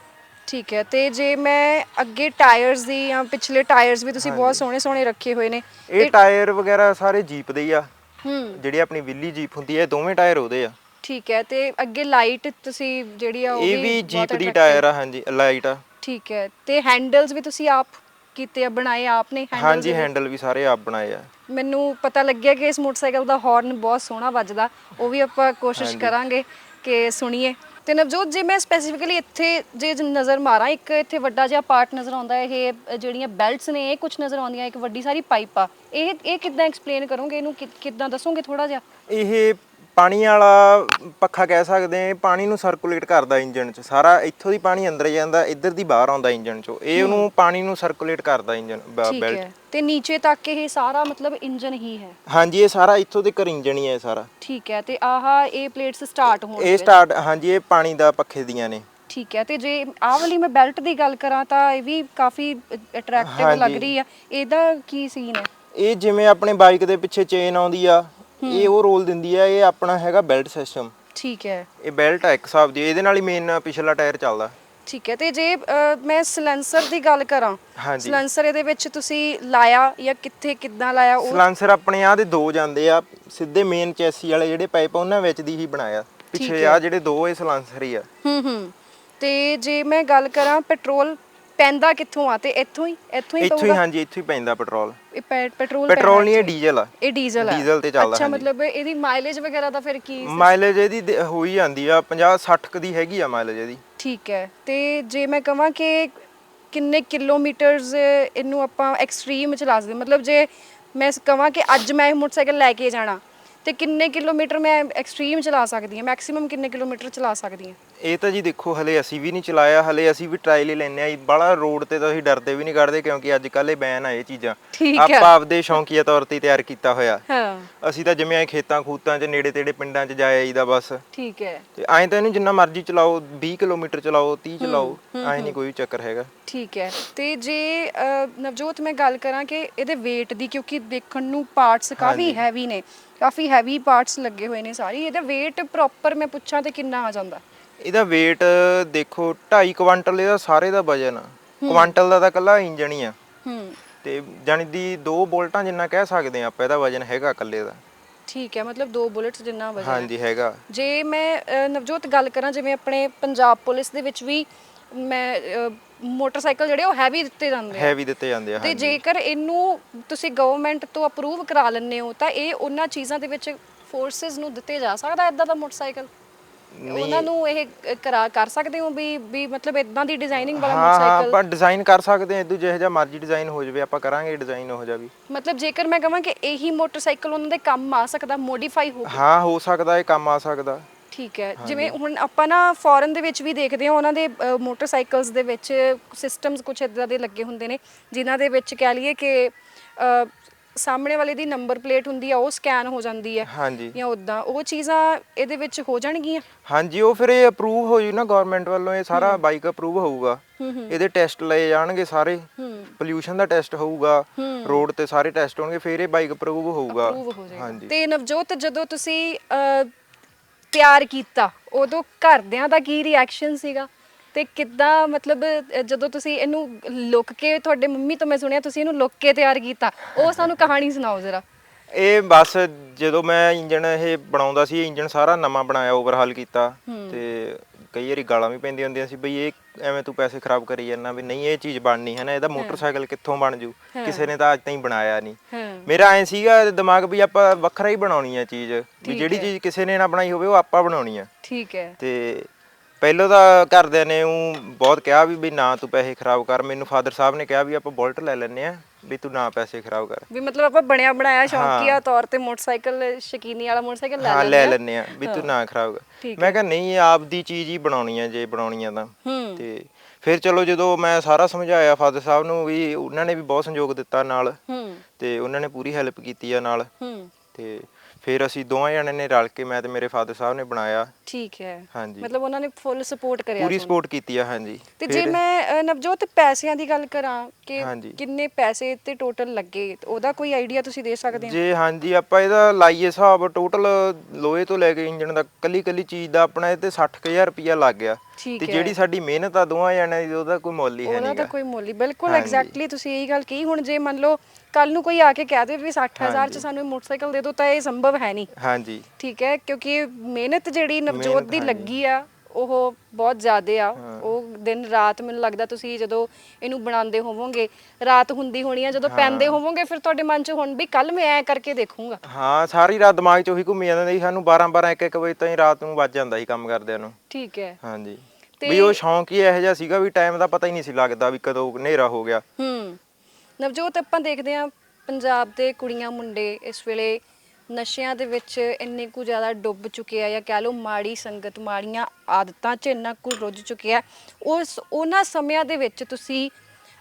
Speaker 2: ਠੀਕ ਹੈ ਤੇ ਜੇ ਮੈਂ ਅੱਗੇ ਟਾਇਰਸ ਦੀ ਜਾਂ ਪਿਛਲੇ ਟਾਇਰਸ ਵੀ ਤੁਸੀਂ ਬਹੁਤ ਸੋਹਣੇ ਸੋਹਣੇ ਰੱਖੇ ਹੋਏ ਨੇ
Speaker 1: ਇਹ ਟਾਇਰ ਵਗੈਰਾ ਸਾਰੇ ਜੀਪ ਦੇ ਹੀ ਆ।
Speaker 2: ਹੂੰ।
Speaker 1: ਜਿਹੜੀ ਆਪਣੀ ਵਿੱਲੀ ਜੀਪ ਹੁੰਦੀ ਹੈ ਇਹ ਦੋਵੇਂ ਟਾਇਰ ਉਹਦੇ ਆ।
Speaker 2: ਠੀਕ ਹੈ ਤੇ ਅੱਗੇ ਲਾਈਟ ਤੁਸੀਂ ਜਿਹੜੀ ਆ ਉਹ
Speaker 1: ਇਹ ਵੀ
Speaker 2: ਬਹੁਤ
Speaker 1: ਜੀਪ ਦੀ
Speaker 2: attractive-
Speaker 1: ਟਾਇਰ ਆ ਹਾਂਜੀ ਲਾਈਟ ਆ।
Speaker 2: ਠੀਕ ਹੈ ਤੇ ਹੈਂਡਲਸ ਵੀ ਤੁਸੀਂ ਆਪ ਕੀਤੇ ਆ ਬਣਾਏ ਆਪ ਨੇ handles
Speaker 1: ਹਾਂਜੀ
Speaker 2: ਦੇ?
Speaker 1: ਹੈਂਡਲ ਵੀ ਸਾਰੇ ਆਪ ਬਣਾਏ ਆ।
Speaker 2: ਮੈਨੂੰ ਪਤਾ ਲੱਗਿਆ ਕਿ ਇਸ ਮੋਟਰਸਾਈਕਲ ਦਾ ਹਾਰਨ ਬਹੁਤ ਸੋਹਣਾ ਵੱਜਦਾ ਉਹ ਵੀ ਆਪਾਂ ਕੋਸ਼ਿਸ਼
Speaker 1: ਹਾਂਜੀ।
Speaker 2: ਕਰਾਂਗੇ ਕਿ ਸੁਣੀਏ। ਤੇ ਨਵਜੋਤ, ਜੇ ਮੈਂ ਸਪੈਸੀਫਿਕਲੀ ਇੱਥੇ ਜੇ ਨਜ਼ਰ ਮਾਰਾਂ, ਇੱਕ ਇੱਥੇ ਵੱਡਾ ਜਿਹਾ ਪਾਰਟ ਨਜ਼ਰ ਆਉਂਦਾ ਹੈ, ਇਹ ਜਿਹੜੀਆਂ ਬੈਲਟਸ ਨੇ, ਇਹ ਕੁਝ ਨਜ਼ਰ ਆਉਂਦੀਆਂ, ਇੱਕ ਵੱਡੀ ਸਾਰੀ ਪਾਈਪ ਆ। ਇਹ ਇਹ ਕਿੱਦਾਂ ਐਕਸਪਲੇਨ ਕਰੋਗੇ ਇਹਨੂੰ? ਕਿੱਦਾਂ ਦੱਸੋਗੇ ਥੋੜਾ ਜਿਹਾ?
Speaker 1: ਇਹ ਪਾਣੀ ਵਾਲਾ ਪੱਖਾ ਕਹਿ ਸਕਦੇ ਆ ਪਾਣੀ ਨੂੰ ਸਰਕੂਲੇਟ ਕਰਦਾ ਇੰਜਨ ਚ। ਸਾਰਾ ਇੱਥੋਂ ਦੀ ਪਾਣੀ ਅੰਦਰ ਜਾਂਦਾ ਇੱਧਰ ਦੀ ਬਾਹਰ ਆਉਂਦਾ ਇੰਜਨ ਚੋਂ। ਇਹ ਉਹਨੂੰ ਪਾਣੀ ਨੂੰ ਸਰਕੂਲੇਟ ਕਰਦਾ ਇੰਜਨ
Speaker 2: ਠੀਕ
Speaker 1: ਬੈਲਟ
Speaker 2: ਹੈ। ਤੇ ਨੀਚੇ ਤੱਕ ਇਹ ਸਾਰਾ ਮਤਲਬ ਇੰਜਨ ਹੀ ਹੈ?
Speaker 1: ਹਾਂਜੀ ਇਹ ਸਾਰਾ ਇੱਥੋਂ ਤੱਕ ਇੰਜਨ ਹੀ ਹੈ ਸਾਰਾ।
Speaker 2: ਠੀਕ ਹੈ ਤੇ ਆਹ ਇਹ ਪਲੇਟਸ ਸਟਾਰਟ ਹੋਣ
Speaker 1: ਇਹ ਸਟਾਰਟ ਹਾਂਜੀ ਇਹ ਪਾਣੀ ਦਾ ਪੱਖੇ ਦੀਆਂ ਨੇ।
Speaker 2: ਠੀਕ ਹੈ ਤੇ ਜੇ ਆਹ ਵਾਲੀ ਮੈਂ ਬੈਲਟ ਦੀ ਗੱਲ ਕਰਾਂ ਤਾਂ ਇਹ ਵੀ ਕਾਫੀ ਅਟਰੈਕਟਿਵ ਲੱਗ
Speaker 1: ਹਾਂਜੀ।
Speaker 2: ਰਹੀ ਆ। ਇਹਦਾ ਕੀ ਸੀਨ ਹੈ?
Speaker 1: ਇਹ ਜਿਵੇਂ ਆਪਣੇ ਬਾਈਕ ਦੇ ਪਿੱਛੇ ਚੇਨ ਆਉਂਦੀ ਆ ਇਹ ਉਹ ਰੋਲ ਦਿੰਦੀ ਆ ਇਹ ਆਪਣਾ ਹੈਗਾ ਬੈਲਟ ਸਿਸਟਮ।
Speaker 2: ਠੀਕ ਹੈ।
Speaker 1: ਇਹ ਬੈਲਟ ਆ ਇੱਕ ਹਿਸਾਬ ਦੀ ਇਹਦੇ ਨਾਲ ਹੀ ਮੇਨ ਪਿਛਲਾ ਟਾਇਰ ਚੱਲਦਾ।
Speaker 2: ਠੀਕ ਹੈ ਤੇ ਜੇ ਮੈਂ ਸਲੈਂਸਰ ਦੀ ਗੱਲ ਕਰਾਂ
Speaker 1: ਹਾਂਜੀ।
Speaker 2: ਸਲੈਂਸਰ ਇਹਦੇ ਵਿੱਚ ਤੁਸੀਂ ਲਾਇਆ ਜਾਂ ਕਿੱਥੇ ਕਿੱਦਾਂ ਲਾਇਆ ਉਹ
Speaker 1: ਸਲਾਂਸਰ ਆਪਣੇ ਆ ਦੇ ਦੋ ਜਾਂਦੇ ਆ ਸਿੱਧੇ ਮੇਨ ਚੈਸੀ ਵਾਲੇ ਜਿਹੜੇ ਪਾਈਪ ਉਹਨਾਂ ਵਿੱਚ ਦੀ ਹੀ ਬਣਾਇਆ। ਪਿੱਛੇ
Speaker 2: ਹੈ।
Speaker 1: ਆ ਜਿਹੜੇ ਦੋ ਇਹ ਸਲਾਂਸਰ ਹੀ ਆ।
Speaker 2: ਹੂੰ ਹੂੰ। ਤੇ ਜੇ ਮੈਂ ਗੱਲ ਕਰਾਂ ਪੈਟਰੋਲ ਪੈਂਦਾ ਕਿੱਥੋਂ ਆ? ਤੇ ਇੱਥੋਂ ਹੀ ਇੱਥੋਂ ਹੀ
Speaker 1: ਇੱਥੋਂ ਹੀ ਹਾਂਜੀ ਇੱਥੋਂ ਹੀ ਪੈਂਦਾ ਪੈਟਰੋਲ।
Speaker 2: ਇਹ ਪੈ- ਪੈਟਰੋਲ
Speaker 1: ਪੈਟਰੋਲ ਨਹੀਂ ਇਹ। ਡੀਜ਼ਲ ਆ।
Speaker 2: ਇਹ ਡੀਜ਼ਲ ਹੈ
Speaker 1: ਡੀਜ਼ਲ ਤੇ ਚੱਲਦਾ,
Speaker 2: ਅੱਛਾ
Speaker 1: ਹਾਂਜੀ।
Speaker 2: ਮਤਲਬ ਇਹਦੀ ਮਾਈਲੇਜ ਵਗੈਰਾ ਦਾ ਫਿਰ ਕੀ
Speaker 1: ਮਾਈਲੇਜ ਇਹਦੀ ਦੇ- ਹੋਈ ਜਾਂਦੀ ਆ 50 60 ਦੀ ਹੈਗੀ ਆ ਮਾਈਲੇਜ ਇਹਦੀ।
Speaker 2: ਠੀਕ ਹੈ। ਤੇ ਜੇ ਮੈਂ ਕਹਾਂ ਕਿ ਕਿੰਨੇ ਕਿਲੋਮੀਟਰਸ ਇਹਨੂੰ ਆਪਾਂ ਐਕਸਟ੍ਰੀਮ ਚਲਾ ਸਕਦੇ ਮਤਲਬ ਜੇ ਮੈਂ ਕਹਾਂ ਕਿ ਅੱਜ ਮੈਂ ਇਹ ਮੋਟਰਸਾਈਕਲ ਲੈ ਕੇ ਜਾਣਾ ਤੇ ਕਿੰਨੇ ਕਿਲੋਮੀਟਰ ਮੈਂ ਐਕਸਟ੍ਰੀਮ ਚਲਾ ਸਕਦੀ ਹਾਂ? ਮੈਕਸਿਮਮ ਕਿੰਨੇ ਕਿਲੋਮੀਟਰ ਚਲਾ ਸਕਦੀ ਹਾਂ?
Speaker 1: ਇਹ ਤਾਂ ਜੀ ਦੇਖੋ ਹਲੇ ਅਸੀਂ ਵੀ ਨਹੀਂ ਚਲਾਇਆ ਹਲੇ ਅਸੀਂ ਵੀ ਟਰਾਇਲ ਹੀ ਲੈਨੇ ਆ ਬਾਲਾ ਰੋਡ ਤੇ ਤਾਂ ਅਸੀਂ ਡਰਦੇ ਵੀ ਨਹੀਂ ਕਰਦੇ ਕਿਉਂਕਿ ਅੱਜ ਕੱਲ ਇਹ ਬੈਨ ਆ ਇਹ ਚੀਜ਼ਾਂ।
Speaker 2: ਠੀਕ।
Speaker 1: ਆਪਾਂ ਆਪਦੇ ਸ਼ੌਂਕੀਆ ਤੌਰ ਤੇ ਹੀ ਤਿਆਰ ਕੀਤਾ ਹੋਇਆ।
Speaker 2: ਹਾਂ।
Speaker 1: ਅਸੀਂ ਤਾਂ ਜਿਵੇਂ ਐਂ ਖੇਤਾਂ ਖੂਤਾਂ 'ਚ ਨੇੜੇ ਤੇੜੇ ਪਿੰਡਾਂ 'ਚ ਜਾਇਆ ਈਦਾ ਬਸ।
Speaker 2: ਠੀਕ ਹੈ।
Speaker 1: ਤੇ ਐਂ ਤਾਂ ਇਹਨੂੰ ਜਿੰਨਾ ਮਰਜ਼ੀ ਚਲਾਓ 20 ਕਿਲੋਮੀਟਰ ਚਲਾਓ 30 ਚਲਾਓ ਐਂ ਨਹੀਂ ਕੋਈ ਚੱਕਰ ਹੈਗਾ।
Speaker 2: ਠੀਕ ਹੈ। ਤੇ ਜੇ ਅ, ਨਵਜੋਤ ਮੈਂ ਗੱਲ ਕਰਾਂ ਕਿ ਇਹਦੇ weight ਦੀ ਕਿਉਂਕਿ ਦੇਖਣ ਨੂੰ ਪਾਰਟਸ ਕਾਫੀ ਹੈਵੀ ਨੇ। ਕਾਫੀ ਹੈਵੀ ਪਾਰਟਸ ਲੱਗੇ ਹੋਏ ਨੇ ਸਾਰੀ। ਇਹਦਾ weight ਪ੍ਰੋਪਰ ਮੈਂ ਪੁੱਛਾਂ ਤੇ ਕਿੰਨਾ ਆ ਜਾਂਦਾ?
Speaker 1: ਇਹਦਾ weight ਦੇਖੋ 2.5 ਕੁਆਂਟਲ ਇਹਦਾ ਸਾਰੇ ਦਾ ਵਜਨ ਆ। ਕੁਆਂਟਲ ਦਾ ਤਾਂ ਕੱਲਾ ਇੰਜਣ ਹੀ ਆ।
Speaker 2: ਹੂੰ।
Speaker 1: ਤੇ ਜਾਣੀ ਦੀ 2 ਬੋਲਟਾਂ ਜਿੰਨਾ ਕਹਿ ਸਕਦੇ ਆ ਆਪਾਂ ਇਹਦਾ ਵਜਨ ਹੈਗਾ ਇਕੱਲੇ ਦਾ।
Speaker 2: ਠੀਕ ਹੈ ਮਤਲਬ ਦੋ ਬੁਲੇਟਸ ਜਿੰਨਾ ਵਜਨ
Speaker 1: ਹਾਂਜੀ ਹੈਗਾ।
Speaker 2: ਜੇ ਮੈਂ ਅ, ਨਵਜੋਤ ਗੱਲ ਕਰਾਂ ਜਿਵੇਂ ਆਪਣੇ ਪੰਜਾਬ ਪੁਲਿਸ ਦੇ ਵਿੱਚ ਵੀ ਮੈਂ ਅ, ਮੋਟਰਸਾਈਕਲ ਜਿਹੜੇ ਉਹ ਹੈਵੀ ਦਿੱਤੇ ਜਾਂਦੇ ਆ।
Speaker 1: ਹੈਵੀ ਦਿੱਤੇ ਜਾਂਦੇ ਆ
Speaker 2: ਤੇ
Speaker 1: ਹਾਂਜੀ।
Speaker 2: ਜੇਕਰ ਇਹਨੂੰ ਤੁਸੀਂ ਗਵਰਨਮੈਂਟ ਤੋਂ ਅਪਰੂਵ ਕਰਾ ਲੈਂਦੇ ਹੋ ਤਾਂ ਇਹ ਉਹਨਾਂ ਚੀਜ਼ਾਂ ਦੇ ਵਿੱਚ ਫੋਰਸਸ ਨੂੰ ਦਿੱਤੇ ਜਾ ਸਕਦਾ ਇਦਾਂ ਦਾ ਮੋਟਰਸਾਈਕਲ? ਉਹਨਾਂ ਨੂੰ ਇਹ ਕਰਾ ਕਰ ਸਕਦੇ ਹੋ ਵੀ ਵੀ ਮਤਲਬ ਇਦਾਂ ਦੀ ਡਿਜ਼ਾਈਨਿੰਗ ਵਾਲਾ
Speaker 1: ਹਾਂ ਹਾਂ
Speaker 2: ਮੋਟਰਸਾਈਕਲ?
Speaker 1: ਆਪਾਂ ਡਿਜ਼ਾਈਨ ਕਰ ਸਕਦੇ ਆ ਇਦੋਂ ਜਿਹੋ ਜਿਹਾ ਮਰਜ਼ੀ ਡਿਜ਼ਾਈਨ ਹੋ ਜਾਵੇ ਆਪਾਂ ਕਰਾਂਗੇ ਡਿਜ਼ਾਈਨ ਹੋ ਜਾਵੇ
Speaker 2: ਮਤਲਬ ਜੇਕਰ ਮੈਂ ਕਹਾਂ ਕਿ ਇਹੀ ਮੋਟਰਸਾਈਕਲ ਉਹਨਾਂ ਦੇ ਕੰਮ ਆ ਸਕਦਾ ਮੋਡੀਫਾਈ ਹੋ
Speaker 1: ਹਾਂ ਹੋ ਸਕਦਾ ਇਹ ਕੰਮ ਆ ਸਕਦਾ।
Speaker 2: ਠੀਕ ਹੈ। ਜਿਵੇਂ ਹੁਣ ਆਪਾਂ ਨਾ ਫੋਰਨ ਦੇ ਵਿੱਚ ਵੀ ਦੇਖਦੇ ਹਾਂ ਉਹਨਾਂ ਦੇ ਮੋਟਰਸਾਈਕਲਸ ਦੇ ਵਿੱਚ ਸਿਸਟਮਸ ਕੁਝ ਇਦਾਂ ਦੇ ਲੱਗੇ ਹੁੰਦੇ ਨੇ ਜਿਨ੍ਹਾਂ ਦੇ ਵਿੱਚ ਕਹਿ ਲਈਏ ਕਿ ਅ, ਸਾਹਮਣੇ ਵਾਲੇ ਦੀ ਨੰਬਰ ਪਲੇਟ ਹੁੰਦੀ ਆ ਉਹ ਸਕੈਨ ਹੋ ਜਾਂਦੀ ਹੈ
Speaker 1: ਹਾਂਜੀ।
Speaker 2: ਜਾਂ ਉਦਾਂ ਉਹ ਚੀਜ਼ਾਂ ਇਹਦੇ ਵਿੱਚ ਹੋ ਜਾਣਗੀਆਂ?
Speaker 1: ਹਾਂਜੀ ਉਹ ਫਿਰ ਇਹ ਅਪਰੂਵ ਹੋ ਜੂ ਨਾ ਗਵਰਨਮੈਂਟ ਵੱਲੋਂ ਇਹ ਸਾਰਾ ਬਾਈਕ ਅਪਰੂਵ ਹੋਊਗਾ। ਇਹਦੇ ਟੈਸਟ ਲਏ ਜਾਣਗੇ ਸਾਰੇ।
Speaker 2: ਹੂੰ।
Speaker 1: ਪੋਲਿਊਸ਼ਨ ਦਾ ਟੈਸਟ ਹੋਊਗਾ। ਰੋਡ ਤੇ ਸਾਰੇ ਟੈਸਟ ਹੋਣਗੇ ਫਿਰ ਇਹ ਬਾਈਕ ਅਪਰੂਵ ਹੋਊਗਾ।
Speaker 2: ਅਪਰੂਵ ਹੋ ਜਾਏਗਾ।
Speaker 1: ਹਾਂਜੀ।
Speaker 2: ਤੇ ਨਵਜੋਤ ਜਦੋਂ ਤੁਸੀਂ ਅ, ਤਿਆਰ ਕੀਤਾ। ਉਦੋਂ ਘਰਦਿਆਂ ਦਾ ਕੀ ਰਿਐਕਸ਼ਨ ਸੀਗਾ? ਤੇ ਕਿੱਦਾਂ ਮਤਲਬ ਅ, ਜਦੋਂ ਤੁਸੀਂ ਇਹਨੂੰ ਲੁੱਕ ਕੇ ਤੁਹਾਡੇ ਮੰਮੀ ਤੋਂ ਮੈਂ ਸੁਣਿਆ ਤੁਸੀਂ ਇਹਨੂੰ ਲੁੱਕ ਕੇ ਤਿਆਰ ਕੀਤਾ। ਉਹ ਸਾਨੂੰ ਕਹਾਣੀ ਸੁਣਾਓ ਜ਼ਰਾ।
Speaker 1: ਇਹ ਬਸ ਜਦੋਂ ਮੈਂ ਇੰਜਨ ਇਹ ਬਣਾਉਂਦਾ ਸੀ ਇੰਜਨ ਸਾਰਾ ਨਵਾਂ ਬਣਾਇਆ ਓਵਰਹਾਲ ਕੀਤਾ। ਤੇ ਕਈ ਵਾਰੀ ਗਾਲਾਂ ਵੀ ਪੈਂਦੀਆਂ ਹੁੰਦੀਆਂ ਸੀ ਬਈ ਇਹ ਐਵੇਂ ਤੂੰ ਪੈਸੇ ਖਰਾਬ ਕਰੀ ਜਾਂਦਾ ਵੀ ਨਹੀਂ ਇਹ ਚੀਜ਼ ਬਣਨੀ ਹੈ ਨਾ ਇਹਦਾ ਮੋਟਰਸਾਈਕਲ ਕਿੱਥੋਂ ਬਣ ਜੂ? ਕਿਸੇ ਨੇ ਤਾਂ ਅੱਜ ਤਾਈਂ ਬਣਾਇਆ ਨਹੀਂ। ਮੇਰਾ ਐ ਸੀਗਾ ਦਿਮਾਗ ਵੀ ਆਪਾਂ ਵੱਖਰਾ ਹੀ ਬਣਾਉਣੀ ਆ ਚੀਜ਼ ਵੀ ਜਿਹੜੀ ਚੀਜ਼ ਕਿਸੇ ਨੇ ਨਾ ਬਣਾਈ ਹੋਵੇ ਉਹ ਆਪਾਂ ਬਣਾਉਣੀ ਆ
Speaker 2: ਠੀਕ ਹੈ।
Speaker 1: ਤੇ ਪਹਿਲਾਂ ਤਾਂ ਘਰਦਿਆਂ ਨੇ ਉਹ ਬਹੁਤ ਕਿਹਾ ਵੀ ਵੀ ਨਾ ਤੂੰ ਪੈਸੇ ਖਰਾਬ ਕਰ ਮੈਨੂੰ ਫਾਦਰ ਸਾਹਿਬ ਨੇ ਕਿਹਾ ਵੀ ਆਪਾਂ ਬੁਲਟ ਲੈ ਲੈਨੇ ਆ ਵੀ ਤੂੰ ਨਾ ਪੈਸੇ ਖਰਾਬ ਕਰ।
Speaker 2: ਵੀ ਮਤਲਬ ਆਪਾਂ ਬਣਿਆ ਬਣਾਇਆ ਸ਼ੌਂਕੀਆ ਤੌਰ ਤੇ ਮੋਟਰਸਾਈਕਲ ਸ਼ਕੀਨੀ ਵਾਲਾ ਮੋਟਰਸਾਈਕਲ ਲੈ
Speaker 1: ਹਾਂ
Speaker 2: ਲੈਂਦੇ
Speaker 1: ਲੈ
Speaker 2: ਆ।
Speaker 1: ਵੀ ਤੂੰ ਨਾ ਖਰਾਬ ਕਰ। ਮੈਂ ਕਿਹਾ ਨਹੀਂ ਇਹ ਆਪਦੀ ਚੀਜ਼ ਹੀ ਬਣਾਉਣੀ ਆ ਜੇ ਬਣਾਉਣੀ ਆ ਤਾਂ। ਤੇ ਫਿਰ ਚਲੋ ਜਦੋਂ ਮੈਂ ਸਾਰਾ ਸਮਝਾਇਆ ਫਾਦਰ ਸਾਹਿਬ ਨੂੰ ਵੀ ਉਹਨਾਂ ਨੇ ਵੀ ਬਹੁਤ ਸੰਯੋਗ ਦਿੱਤਾ ਨਾਲ।
Speaker 2: ਹੂੰ।
Speaker 1: ਤੇ ਉਹਨਾਂ ਨੇ ਪੂਰੀ ਹੈਲਪ ਕੀਤੀ ਆ ਨਾਲ।
Speaker 2: ਹੂੰ।
Speaker 1: ਤੇ ਫਿਰ ਅਸੀਂ ਦੋਵਾਂ ਜਣਿਆਂ ਨੇ ਰਲ ਕੇ ਮੈਂ ਤੇ ਮੇਰੇ ਫਾਦਰ ਸਾਹਿਬ ਨੇ ਬਣਾਇਆ।
Speaker 2: ਠੀਕ ਹੈ।
Speaker 1: ਹਾਂਜੀ।
Speaker 2: ਮਤਲਬ ਉਹਨਾਂ ਨੇ ਫੁੱਲ ਸਪੋਰਟ ਕਰਿਆ
Speaker 1: ਪੂਰੀ
Speaker 2: ਤੁਹਾਨੂੰ।
Speaker 1: ਸਪੋਰਟ ਕੀਤੀ ਆ ਹਾਂਜੀ।
Speaker 2: ਤੇ ਜੇ ਮੈਂ ਅ, ਨਵਜੋਤ ਪੈਸਿਆਂ ਦੀ ਗੱਲ ਕਰਾਂ ਕਿ
Speaker 1: ਹਾਂਜੀ।
Speaker 2: ਕਿੰਨੇ ਪੈਸੇ ਤੇ ਟੋਟਲ ਲੱਗੇ? ਤੇ ਉਹਦਾ ਕੋਈ ਆਈਡੀਆ ਤੁਸੀਂ ਦੇ ਸਕਦੇ ਹੋ?
Speaker 1: ਜੇ ਹਾਂਜੀ ਆਪਾਂ ਇਹਦਾ ਲਾਈਏ ਹਿਸਾਬ ਟੋਟਲ ਲੋਹੇ ਤੋਂ ਲੈ ਕੇ ਇੰਜਨ ਦਾ ਕੱਲੀ ਕੱਲੀ ਚੀਜ਼ ਦਾ ਆਪਣਾ ਇਹ ਤੇ 60000 ਰੁਪਇਆ ਲੱਗ ਗਿਆ।
Speaker 2: ਠੀਕ
Speaker 1: ਤੇ
Speaker 2: ਹੈ।
Speaker 1: ਜਿਹੜੀ ਸਾਡੀ ਮਿਹਨਤ ਆ ਦੋਵਾਂ ਜਣਿਆਂ ਦੀ ਉਹਦਾ ਕੋਈ ਮੁੱਲ ਹੀ ਹੈ
Speaker 2: ਉਹਦਾ ਤਾਂ
Speaker 1: ਨਹੀਂਗਾ
Speaker 2: ਕੋਈ ਮੁੱਲ ਹੀ ਬਿਲਕੁਲ
Speaker 1: ਹਾਂਜੀ।
Speaker 2: ਐਗਜ਼ੈਕਟਲੀ ਤੁਸੀਂ ਇਹੀ ਗੱਲ ਕਹੀ। ਹੁਣ ਜੇ ਮੰਨ ਲਓ ਕੱਲ ਨੂੰ ਕੋਈ ਆ ਕੇ ਕਹਿ ਦੇ ਵੀ 60000 ਚ ਸਾਨੂੰ ਇਹ ਮੋਟਰਸਾਈਕਲ ਦੇ ਦਿਓ ਤਾਂ ਇਹ ਸੰਭਵ ਹੈ ਨਹੀਂ।
Speaker 1: ਹਾਂਜੀ।
Speaker 2: ਠੀਕ ਹੈ ਕਿਉਂਕਿ ਮਿਹਨਤ ਜਿਹੜੀ ਨਵਜੋਤ ਦੀ। ਲੱਗੀ ਆ ਉਹ ਬਹੁਤ ਜ਼ਿਆਦੇ ਆ। ਉਹ ਦਿਨ ਰਾਤ ਮੈਨੂੰ ਲੱਗਦਾ ਤੁਸੀਂ ਜਦੋਂ ਇਹਨੂੰ ਬਣਾਉਂਦੇ ਹੋਵੋਗੇ ਰਾਤ ਹੁੰਦੀ ਹੋਣੀ ਆ ਜਦੋਂ ਪੈਂਦੇ ਹੋਵੋਗੇ ਫਿਰ ਤੁਹਾਡੇ ਮਨ 'ਚ ਹੁਣ ਵੀ ਕੱਲ ਮੈਂ ਐ ਕਰਕੇ ਦੇਖੂੰਗਾ।
Speaker 1: ਹਾਂ ਸਾਰੀ ਰਾਤ ਦਿਮਾਗ 'ਚ ਉਹੀ ਘੁੰਮੀ ਜਾਂਦਾ ਸੀ ਸਾਨੂੰ 12 12 1 1 ਵਜੇ ਤਾਈਂ ਰਾਤ ਨੂੰ ਵੱਜ ਜਾਂਦਾ ਸੀ ਕੰਮ ਕਰਦਿਆਂ ਨੂੰ।
Speaker 2: ਠੀਕ ਹੈ।
Speaker 1: ਹਾਂਜੀ। ਵੀ ਉਹ ਸ਼ੌਂਕ ਹੀ ਇਹੋ ਜਿਹਾ ਸੀਗਾ ਵੀ ਟਾਈਮ ਦਾ ਪਤਾ ਹੀ ਨਹੀਂ ਸੀ ਲੱਗਦਾ ਵੀ ਕਦੋਂ ਹਨੇਰਾ ਹੋ ਗਿਆ।
Speaker 2: ਹੂੰ। ਨਵਜੋਤ ਆਪਾਂ ਦੇਖਦੇ ਆ ਪੰਜਾਬ ਦੇ ਕੁੜੀਆਂ ਮੁੰਡੇ ਇਸ ਵੇਲੇ ਨਸ਼ਿਆਂ ਦੇ ਵਿੱਚ ਇੰਨੇ ਕੁ ਜ਼ਿਆਦਾ ਡੁੱਬ ਚੁੱਕੇ ਆ ਜਾਂ ਕਹਿ ਲਓ ਮਾੜੀ ਸੰਗਤ ਮਾੜੀਆਂ ਆਦਤਾਂ 'ਚ ਇੰਨਾ ਕੁ ਰੁੱਝ ਚੁੱਕੇ ਆ ਉਸ ਉਹਨਾਂ ਸਮਿਆਂ ਦੇ ਵਿੱਚ ਤੁਸੀਂ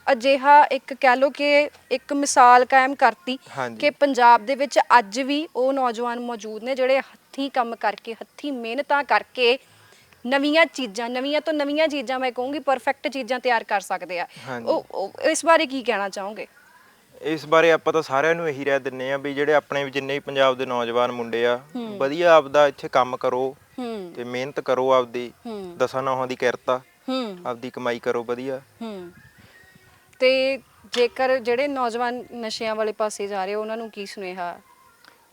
Speaker 2: ਅਜਿਹਾ ਇੱਕ ਕਹਿ ਲਓ ਕਿ ਇੱਕ ਮਿਸਾਲ ਕਾਇਮ ਕਰਤੀ
Speaker 1: ਹਾਂਜੀ।
Speaker 2: ਕਿ ਪੰਜਾਬ ਦੇ ਵਿੱਚ ਅੱਜ ਵੀ ਉਹ ਨੌਜਵਾਨ ਮੌਜੂਦ ਨੇ ਜਿਹੜੇ ਹੱਥੀਂ ਕੰਮ ਕਰਕੇ ਹੱਥੀਂ ਮਿਹਨਤਾਂ ਕਰਕੇ ਨਵੀਆਂ ਚੀਜ਼ਾਂ ਨਵੀਆਂ ਤੋਂ ਨਵੀਆਂ ਚੀਜ਼ਾਂ ਮੈਂ ਕਹੂੰਗੀ ਪਰਫੈਕਟ ਚੀਜ਼ਾਂ ਤਿਆਰ ਕਰ ਸਕਦੇ ਆ।
Speaker 1: ਹਾਂਜੀ।
Speaker 2: ਉਹ ਉਹ- ਇਸ ਬਾਰੇ ਕੀ ਕਹਿਣਾ ਚਾਹੋਗੇ?
Speaker 1: ਇਸ ਬਾਰੇ ਆਪਾਂ ਤਾਂ ਸਾਰਿਆਂ ਨੂੰ ਇਹੀ ਰਾਏ ਦਿੰਨੇ ਆ ਵੀ ਜਿਹੜੇ ਆਪਣੇ ਵੀ ਜਿੰਨੇ ਵੀ ਪੰਜਾਬ ਦੇ ਨੌਜਵਾਨ ਮੁੰਡੇ ਆ ਵਧੀਆ ਆਪਦਾ ਇੱਥੇ ਕੰਮ ਕਰੋ
Speaker 2: ਹੂੰ।
Speaker 1: ਤੇ ਮਿਹਨਤ ਕਰੋ ਆਪਦੀ
Speaker 2: ਹੂੰ।
Speaker 1: ਦਸਾਂ ਨੌਹਾਂ ਦੀ ਕਿਰਤ ਆ।
Speaker 2: ਹੂੰ।
Speaker 1: ਆਪਦੀ ਕਮਾਈ ਕਰੋ ਵਧੀਆ।
Speaker 2: ਹੂੰ। ਤੇ ਜੇਕਰ ਜਿਹੜੇ ਨੌਜਵਾਨ ਨਸ਼ਿਆਂ ਵਾਲੇ ਪਾਸੇ ਜਾ ਰਹੇ ਉਹਨਾਂ ਨੂੰ ਕੀ ਸੁਨੇਹਾ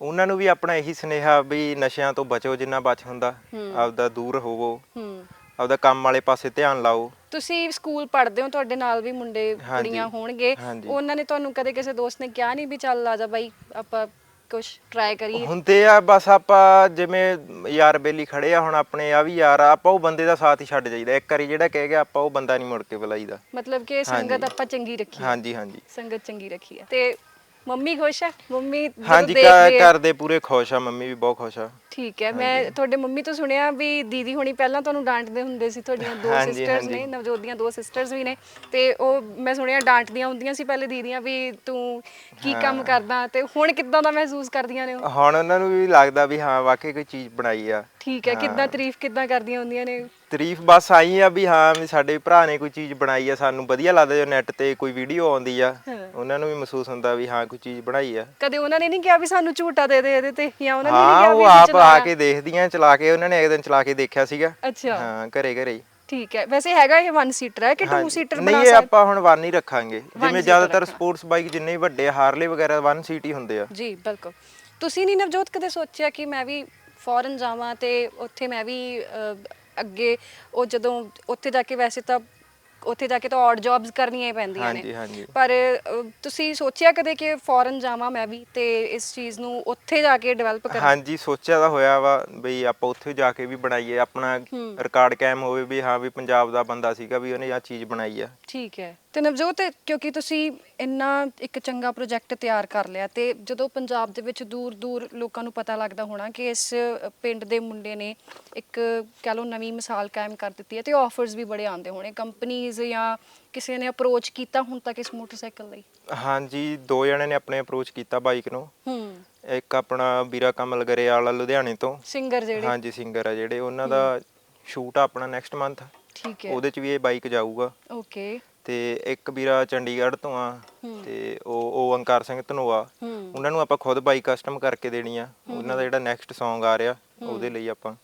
Speaker 1: ਉਹਨਾਂ ਨੂੰ ਵੀ ਆਪਣਾ ਇਹੀ ਸੁਨੇਹਾ ਵੀ ਨਸ਼ਿਆਂ ਤੋਂ ਬਚੋ ਜਿੰਨਾ ਬਚ ਹੁੰਦਾ ਆਪਦਾ ਦੂਰ ਹੋਵੋ
Speaker 2: ਹੂੰ।
Speaker 1: ਆਪਦਾ ਕੰਮ ਵਾਲੇ ਪਾਸੇ ਧਿਆਨ ਲਾਓ।
Speaker 2: ਤੁਸੀਂ ਸਕੂਲ ਪੜ੍ਹਦੇ ਹੋ ਤੁਹਾਡੇ ਨਾਲ ਵੀ ਮੁੰਡੇ ਕੁੜੀਆਂ ਹੋਣਗੇ। ਉਹਨਾਂ ਨੇ ਤੁਹਾਨੂੰ ਕਦੇ ਕਿਸੇ ਦੋਸਤ ਨੇ ਕਿਹਾ ਨਹੀਂ ਵੀ ਚੱਲ ਆ ਜਾ ਬਾਈ ਆਪਾਂ ਕੁਝ ਟਰਾਈ ਕਰੀਏ?
Speaker 1: ਹੁੰਦੇ ਆ ਬਸ ਆਪਾਂ ਜਿਵੇਂ ਯਾਰ ਬੇਲੀ ਖੜੇ ਆ ਹੁਣ ਆਪਣੇ ਆ ਵੀ ਯਾਰ ਆ, ਆਪਾਂ ਉਹ ਬੰਦੇ ਦਾ ਸਾਥ ਹੀ ਛੱਡ ਜਾਈਦਾ। ਇੱਕ ਵਾਰੀ ਜਿਹੜਾ ਕਹਿ ਗਿਆ ਆਪਾਂ ਉਹ ਬੰਦਾ ਨਹੀਂ ਮੁੜ ਕੇ ਬੁਲਾਈਦਾ।
Speaker 2: ਮਤਲਬ ਕਿ ਸੰਗਤ। ਆਪਾਂ ਚੰਗੀ ਰੱਖੀ।
Speaker 1: ਹਾਂਜੀ ਹਾਂਜੀ।
Speaker 2: ਸੰਗਤ ਚੰਗੀ ਰੱਖੀ ਹੈ। ਤੇ ਮੰਮੀ ਖੁਸ਼ ਹੈ ਮੰਮੀ ਜਦੋਂ
Speaker 1: ਹਾਂਜੀ
Speaker 2: ਦੇਖਦੇ
Speaker 1: ਘਰ
Speaker 2: ਆ-
Speaker 1: ਘਰ ਦੇ ਪੂਰੇ ਖੁਸ਼ ਆ ਮੰਮੀ ਵੀ ਬਹੁਤ ਖੁਸ਼ ਆ।
Speaker 2: ਠੀਕ ਹੈ ਮੈਂ ਤੁਹਾਡੇ ਮੰਮੀ ਤੋਂ ਸੁਣਿਆ ਵੀ ਦੀਦੀ ਹੁਣੀ ਪਹਿਲਾਂ ਤੁਹਾਨੂੰ ਡਾਂਟਦੇ ਹੁੰਦੇ ਸੀ ਤੁਹਾਡੀਆਂ ਦੋ
Speaker 1: ਹਾਂਜੀ,
Speaker 2: ਸਿਸਟਰਸ
Speaker 1: ਹਾਂਜੀ।
Speaker 2: ਨੇ ਨਵਜੋਤ ਦੀਆਂ ਦੋ ਸਿਸਟਰਸ ਵੀ ਨੇ ਤੇ ਉਹ ਮੈਂ ਸੁਣਿਆ ਡਾਂਟਦੀਆਂ ਹੁੰਦੀਆਂ ਸੀ ਪਹਿਲੇ ਦੀਦੀਆਂ ਵੀ ਤੂੰ ਕੀ ਕੰਮ ਕਰਦਾ ਤੇ ਹੁਣ ਕਿੱਦਾਂ ਦਾ ਮਹਿਸੂਸ ਕਰਦੀਆਂ ਨੇ ਉਹ?
Speaker 1: ਹੁਣ ਉਹਨਾਂ ਨੂੰ ਵੀ ਲੱਗਦਾ ਵੀ ਹਾਂ ਵਾਕਈ ਕੋਈ ਚੀਜ਼ ਬਣਾਈ ਆ।
Speaker 2: ਠੀਕ ਹੈ ਕਿੱਦਾਂ ਤਾਰੀਫ ਕਿੱਦਾਂ ਕਰਦੀਆਂ ਹੁੰਦੀਆਂ ਨੇ?
Speaker 1: ਤਾਰੀਫ ਬਸ ਆਈ ਆ ਵੀ ਹਾਂ ਵੀ ਸਾਡੇ ਭਰਾ ਨੇ ਕੋਈ ਚੀਜ਼ ਬਣਾਈ ਆ ਸਾਨੂੰ ਵਧੀਆ ਲੱਗਦਾ ਜੋ ਨੈਟ ਤੇ ਕੋਈ ਵੀਡੀਓ ਆਉਂਦੀ ਆ। ਉਹਨਾਂ ਨੂੰ ਵੀ ਮਹਿਸੂਸ ਹੁੰਦਾ ਵੀ ਹਾਂ ਕੋਈ ਚੀਜ਼ ਬਣਾਈ ਆ।
Speaker 2: ਕਦੇ ਉਹਨਾਂ ਨੇ ਨਹੀਂ ਕਿਹਾ ਵੀ ਸਾਨੂੰ ਝੂਟਾ ਦੇ ਦੇ ਇਹਦੇ ਤੇ ਜਾਂ ਉਹਨਾਂ ਨੇ ਨਹੀਂ
Speaker 1: ਹਾਂ
Speaker 2: ਕਿਹਾ
Speaker 1: ਉਹ
Speaker 2: ਵੀ
Speaker 1: ਆਪ ਆ
Speaker 2: ਚਲਾਉਣਾ?
Speaker 1: ਕੇ ਦੇਖਦੀਆਂ ਚਲਾ ਕੇ ਉਹਨਾਂ ਨੇ ਇੱਕ ਦਿਨ ਚਲਾ ਕੇ ਦੇਖਿਆ ਸੀਗਾ।
Speaker 2: ਅੱਛਾ।
Speaker 1: ਹਾਂ ਘਰੇ ਘਰੇ। ਹੀ
Speaker 2: ਠੀਕ ਹੈ। ਵੈਸੇ ਹੈਗਾ ਇਹ 1 ਸੀਟਰ ਹੈ ਕਿ 2
Speaker 1: ਹਾਂਜੀ।
Speaker 2: ਸੀਟਰ
Speaker 1: ਨਹੀਂ
Speaker 2: ਬਣਾ
Speaker 1: ਇਹ
Speaker 2: ਸਕਦੇ
Speaker 1: ਆਪਾਂ ਹੁਣ ਵਨ ਹੀ ਰੱਖਾਂਗੇ। ਜਿਵੇਂ ਜ਼ਿਆਦਾਤਰ। ਸਪੋਰਟਸ ਬਾਈਕ ਜਿੰਨੇ ਵੀ ਵੱਡੇ ਹਾਰਲੇ ਵਗੈਰਾ ਵਨ ਸੀਟ ਹੀ ਹੁੰਦੇ ਆ।
Speaker 2: ਜੀ ਬਿਲਕੁਲ। ਤੁਸੀਂ ਨਹੀਂ ਨਵਜੋਤ ਕਦੇ ਸੋਚਿਆ ਕਿ ਮੈਂ ਵੀ ਫੋਰਨ ਜਾਵਾਂ ਤੇ ਉੱਥੇ ਮੈਂ ਵੀ ਅਹ, ਅੱਗੇ ਉਹ ਜਦੋਂ ਉੱਥੇ ਜਾ ਕੇ ਵੈਸੇ ਤਾਂ ਉੱਥੇ ਜਾ ਕੇ ਤਾਂ ਆਡ ਜੌਬਸ ਕਰਨੀਆਂ ਹੀ ਪੈਂਦੀਆਂ ਨੇ।
Speaker 1: ਹਾਂਜੀ
Speaker 2: ਪਰ ਤੁਸੀਂ ਸੋਚਿਆ ਕਦੇ ਕਿ ਫੋਰਨ ਜਾਵਾਂ ਮੈਂ ਵੀ ਤੇ ਇਸ ਚੀਜ਼ ਨੂੰ ਉੱਥੇ ਜਾ ਕੇ ਡਿਵੈਲਪ ਕਰਾਂ?
Speaker 1: ਹਾਂਜੀ ਸੋਚਿਆ ਤਾਂ ਹੋਇਆ ਵਾ ਬਈ ਆਪਾਂ ਉੱਥੇ ਜਾ ਕੇ ਵੀ ਬਣਾਈਏ ਆਪਣਾ। ਰਿਕਾਰਡ ਕਾਇਮ ਹੋਵੇ ਵੀ ਹਾਂ ਵੀ ਪੰਜਾਬ ਦਾ ਬੰਦਾ ਸੀਗਾ ਵੀ ਉਹਨੇ ਆ ਚੀਜ਼ ਬਣਾਈ ਆ।
Speaker 2: ਠੀਕ ਹੈ। ਤੇ ਨਵਜੋਤ ਕਿਉਂਕਿ ਤੁਸੀਂ ਇੰਨਾ ਇੱਕ ਚੰਗਾ ਪ੍ਰੋਜੈਕਟ ਤਿਆਰ ਕਰ ਲਿਆ ਤੇ ਜਦੋਂ ਪੰਜਾਬ ਦੇ ਵਿੱਚ ਦੂਰ ਦੂਰ ਲੋਕਾਂ ਨੂੰ ਪਤਾ ਲੱਗਦਾ ਹੋਣਾ ਕਿ ਇਸ ਪਿੰਡ ਦੇ ਮੁੰਡੇ ਨੇ ਇੱਕ ਕਹ ਲਓ ਨਵੀਂ ਮਿਸਾਲ ਕਾਇਮ ਕਰ ਦਿੱਤੀ ਹੈ ਤੇ ਆਫਰਸ ਵੀ ਬੜੇ ਆਉਂਦੇ ਹੋਣੇ ਕੰਪਨੀਆਂ ਜਾਂ ਕਿਸੇ ਨੇ ਅਪਰੋਚ ਕੀਤਾ ਹੁਣ ਤੱਕ ਇਸ ਮੋਟਰਸਾਈਕਲ ਲਈ?
Speaker 1: ਹਾਂਜੀ ਦੋ ਜਣੇ ਨੇ ਆਪਣੇ ਅਪਰੋਚ ਕੀਤਾ ਬਾਈਕ ਨੂੰ।
Speaker 2: ਹੂੰ।
Speaker 1: ਇੱਕ ਆਪਣਾ ਵੀਰਾ ਕਮਲ ਗਰੇਵਾਲਾ ਲੁਧਿਆਣੇ ਤੋਂ।
Speaker 2: ਸਿੰਗਰ ਜਿਹੜੇ?
Speaker 1: ਹਾਂਜੀ ਸਿੰਗਰ ਆ ਜਿਹੜੇ। ਉਹਨਾਂ ਦਾ ਸ਼ੂਟ ਆ ਆਪਣਾ ਨੈਕਸਟ ਮੰਥ
Speaker 2: ਠੀਕ ਹੈ।
Speaker 1: ਉਹਦੇ ਚ ਵੀ ਇਹ ਬਾਈਕ ਜਾਊਗਾ।
Speaker 2: ਓਕੇ
Speaker 1: ਤੇ ਇੱਕ ਵੀਰਾ ਚੰਡੀਗੜ੍ਹ ਤੋਂ ਆ। ਤੇ ਉਹ ਉਹ ਓੰਕਾਰ ਸਿੰਘ ਧਨੋਆ। ਉਹਨਾਂ ਨੂੰ ਆਪਾਂ ਖੁਦ ਬਾਈਕ ਕਸਟਮ ਕਰਕੇ ਦੇਣੀ ਆ। ਉਹਨਾਂ ਦਾ ਜਿਹੜਾ ਨੈਕਸਟ Song ਆ ਰਿਹਾ ਉਹਦੇ ਲਈ ਆਪਾਂ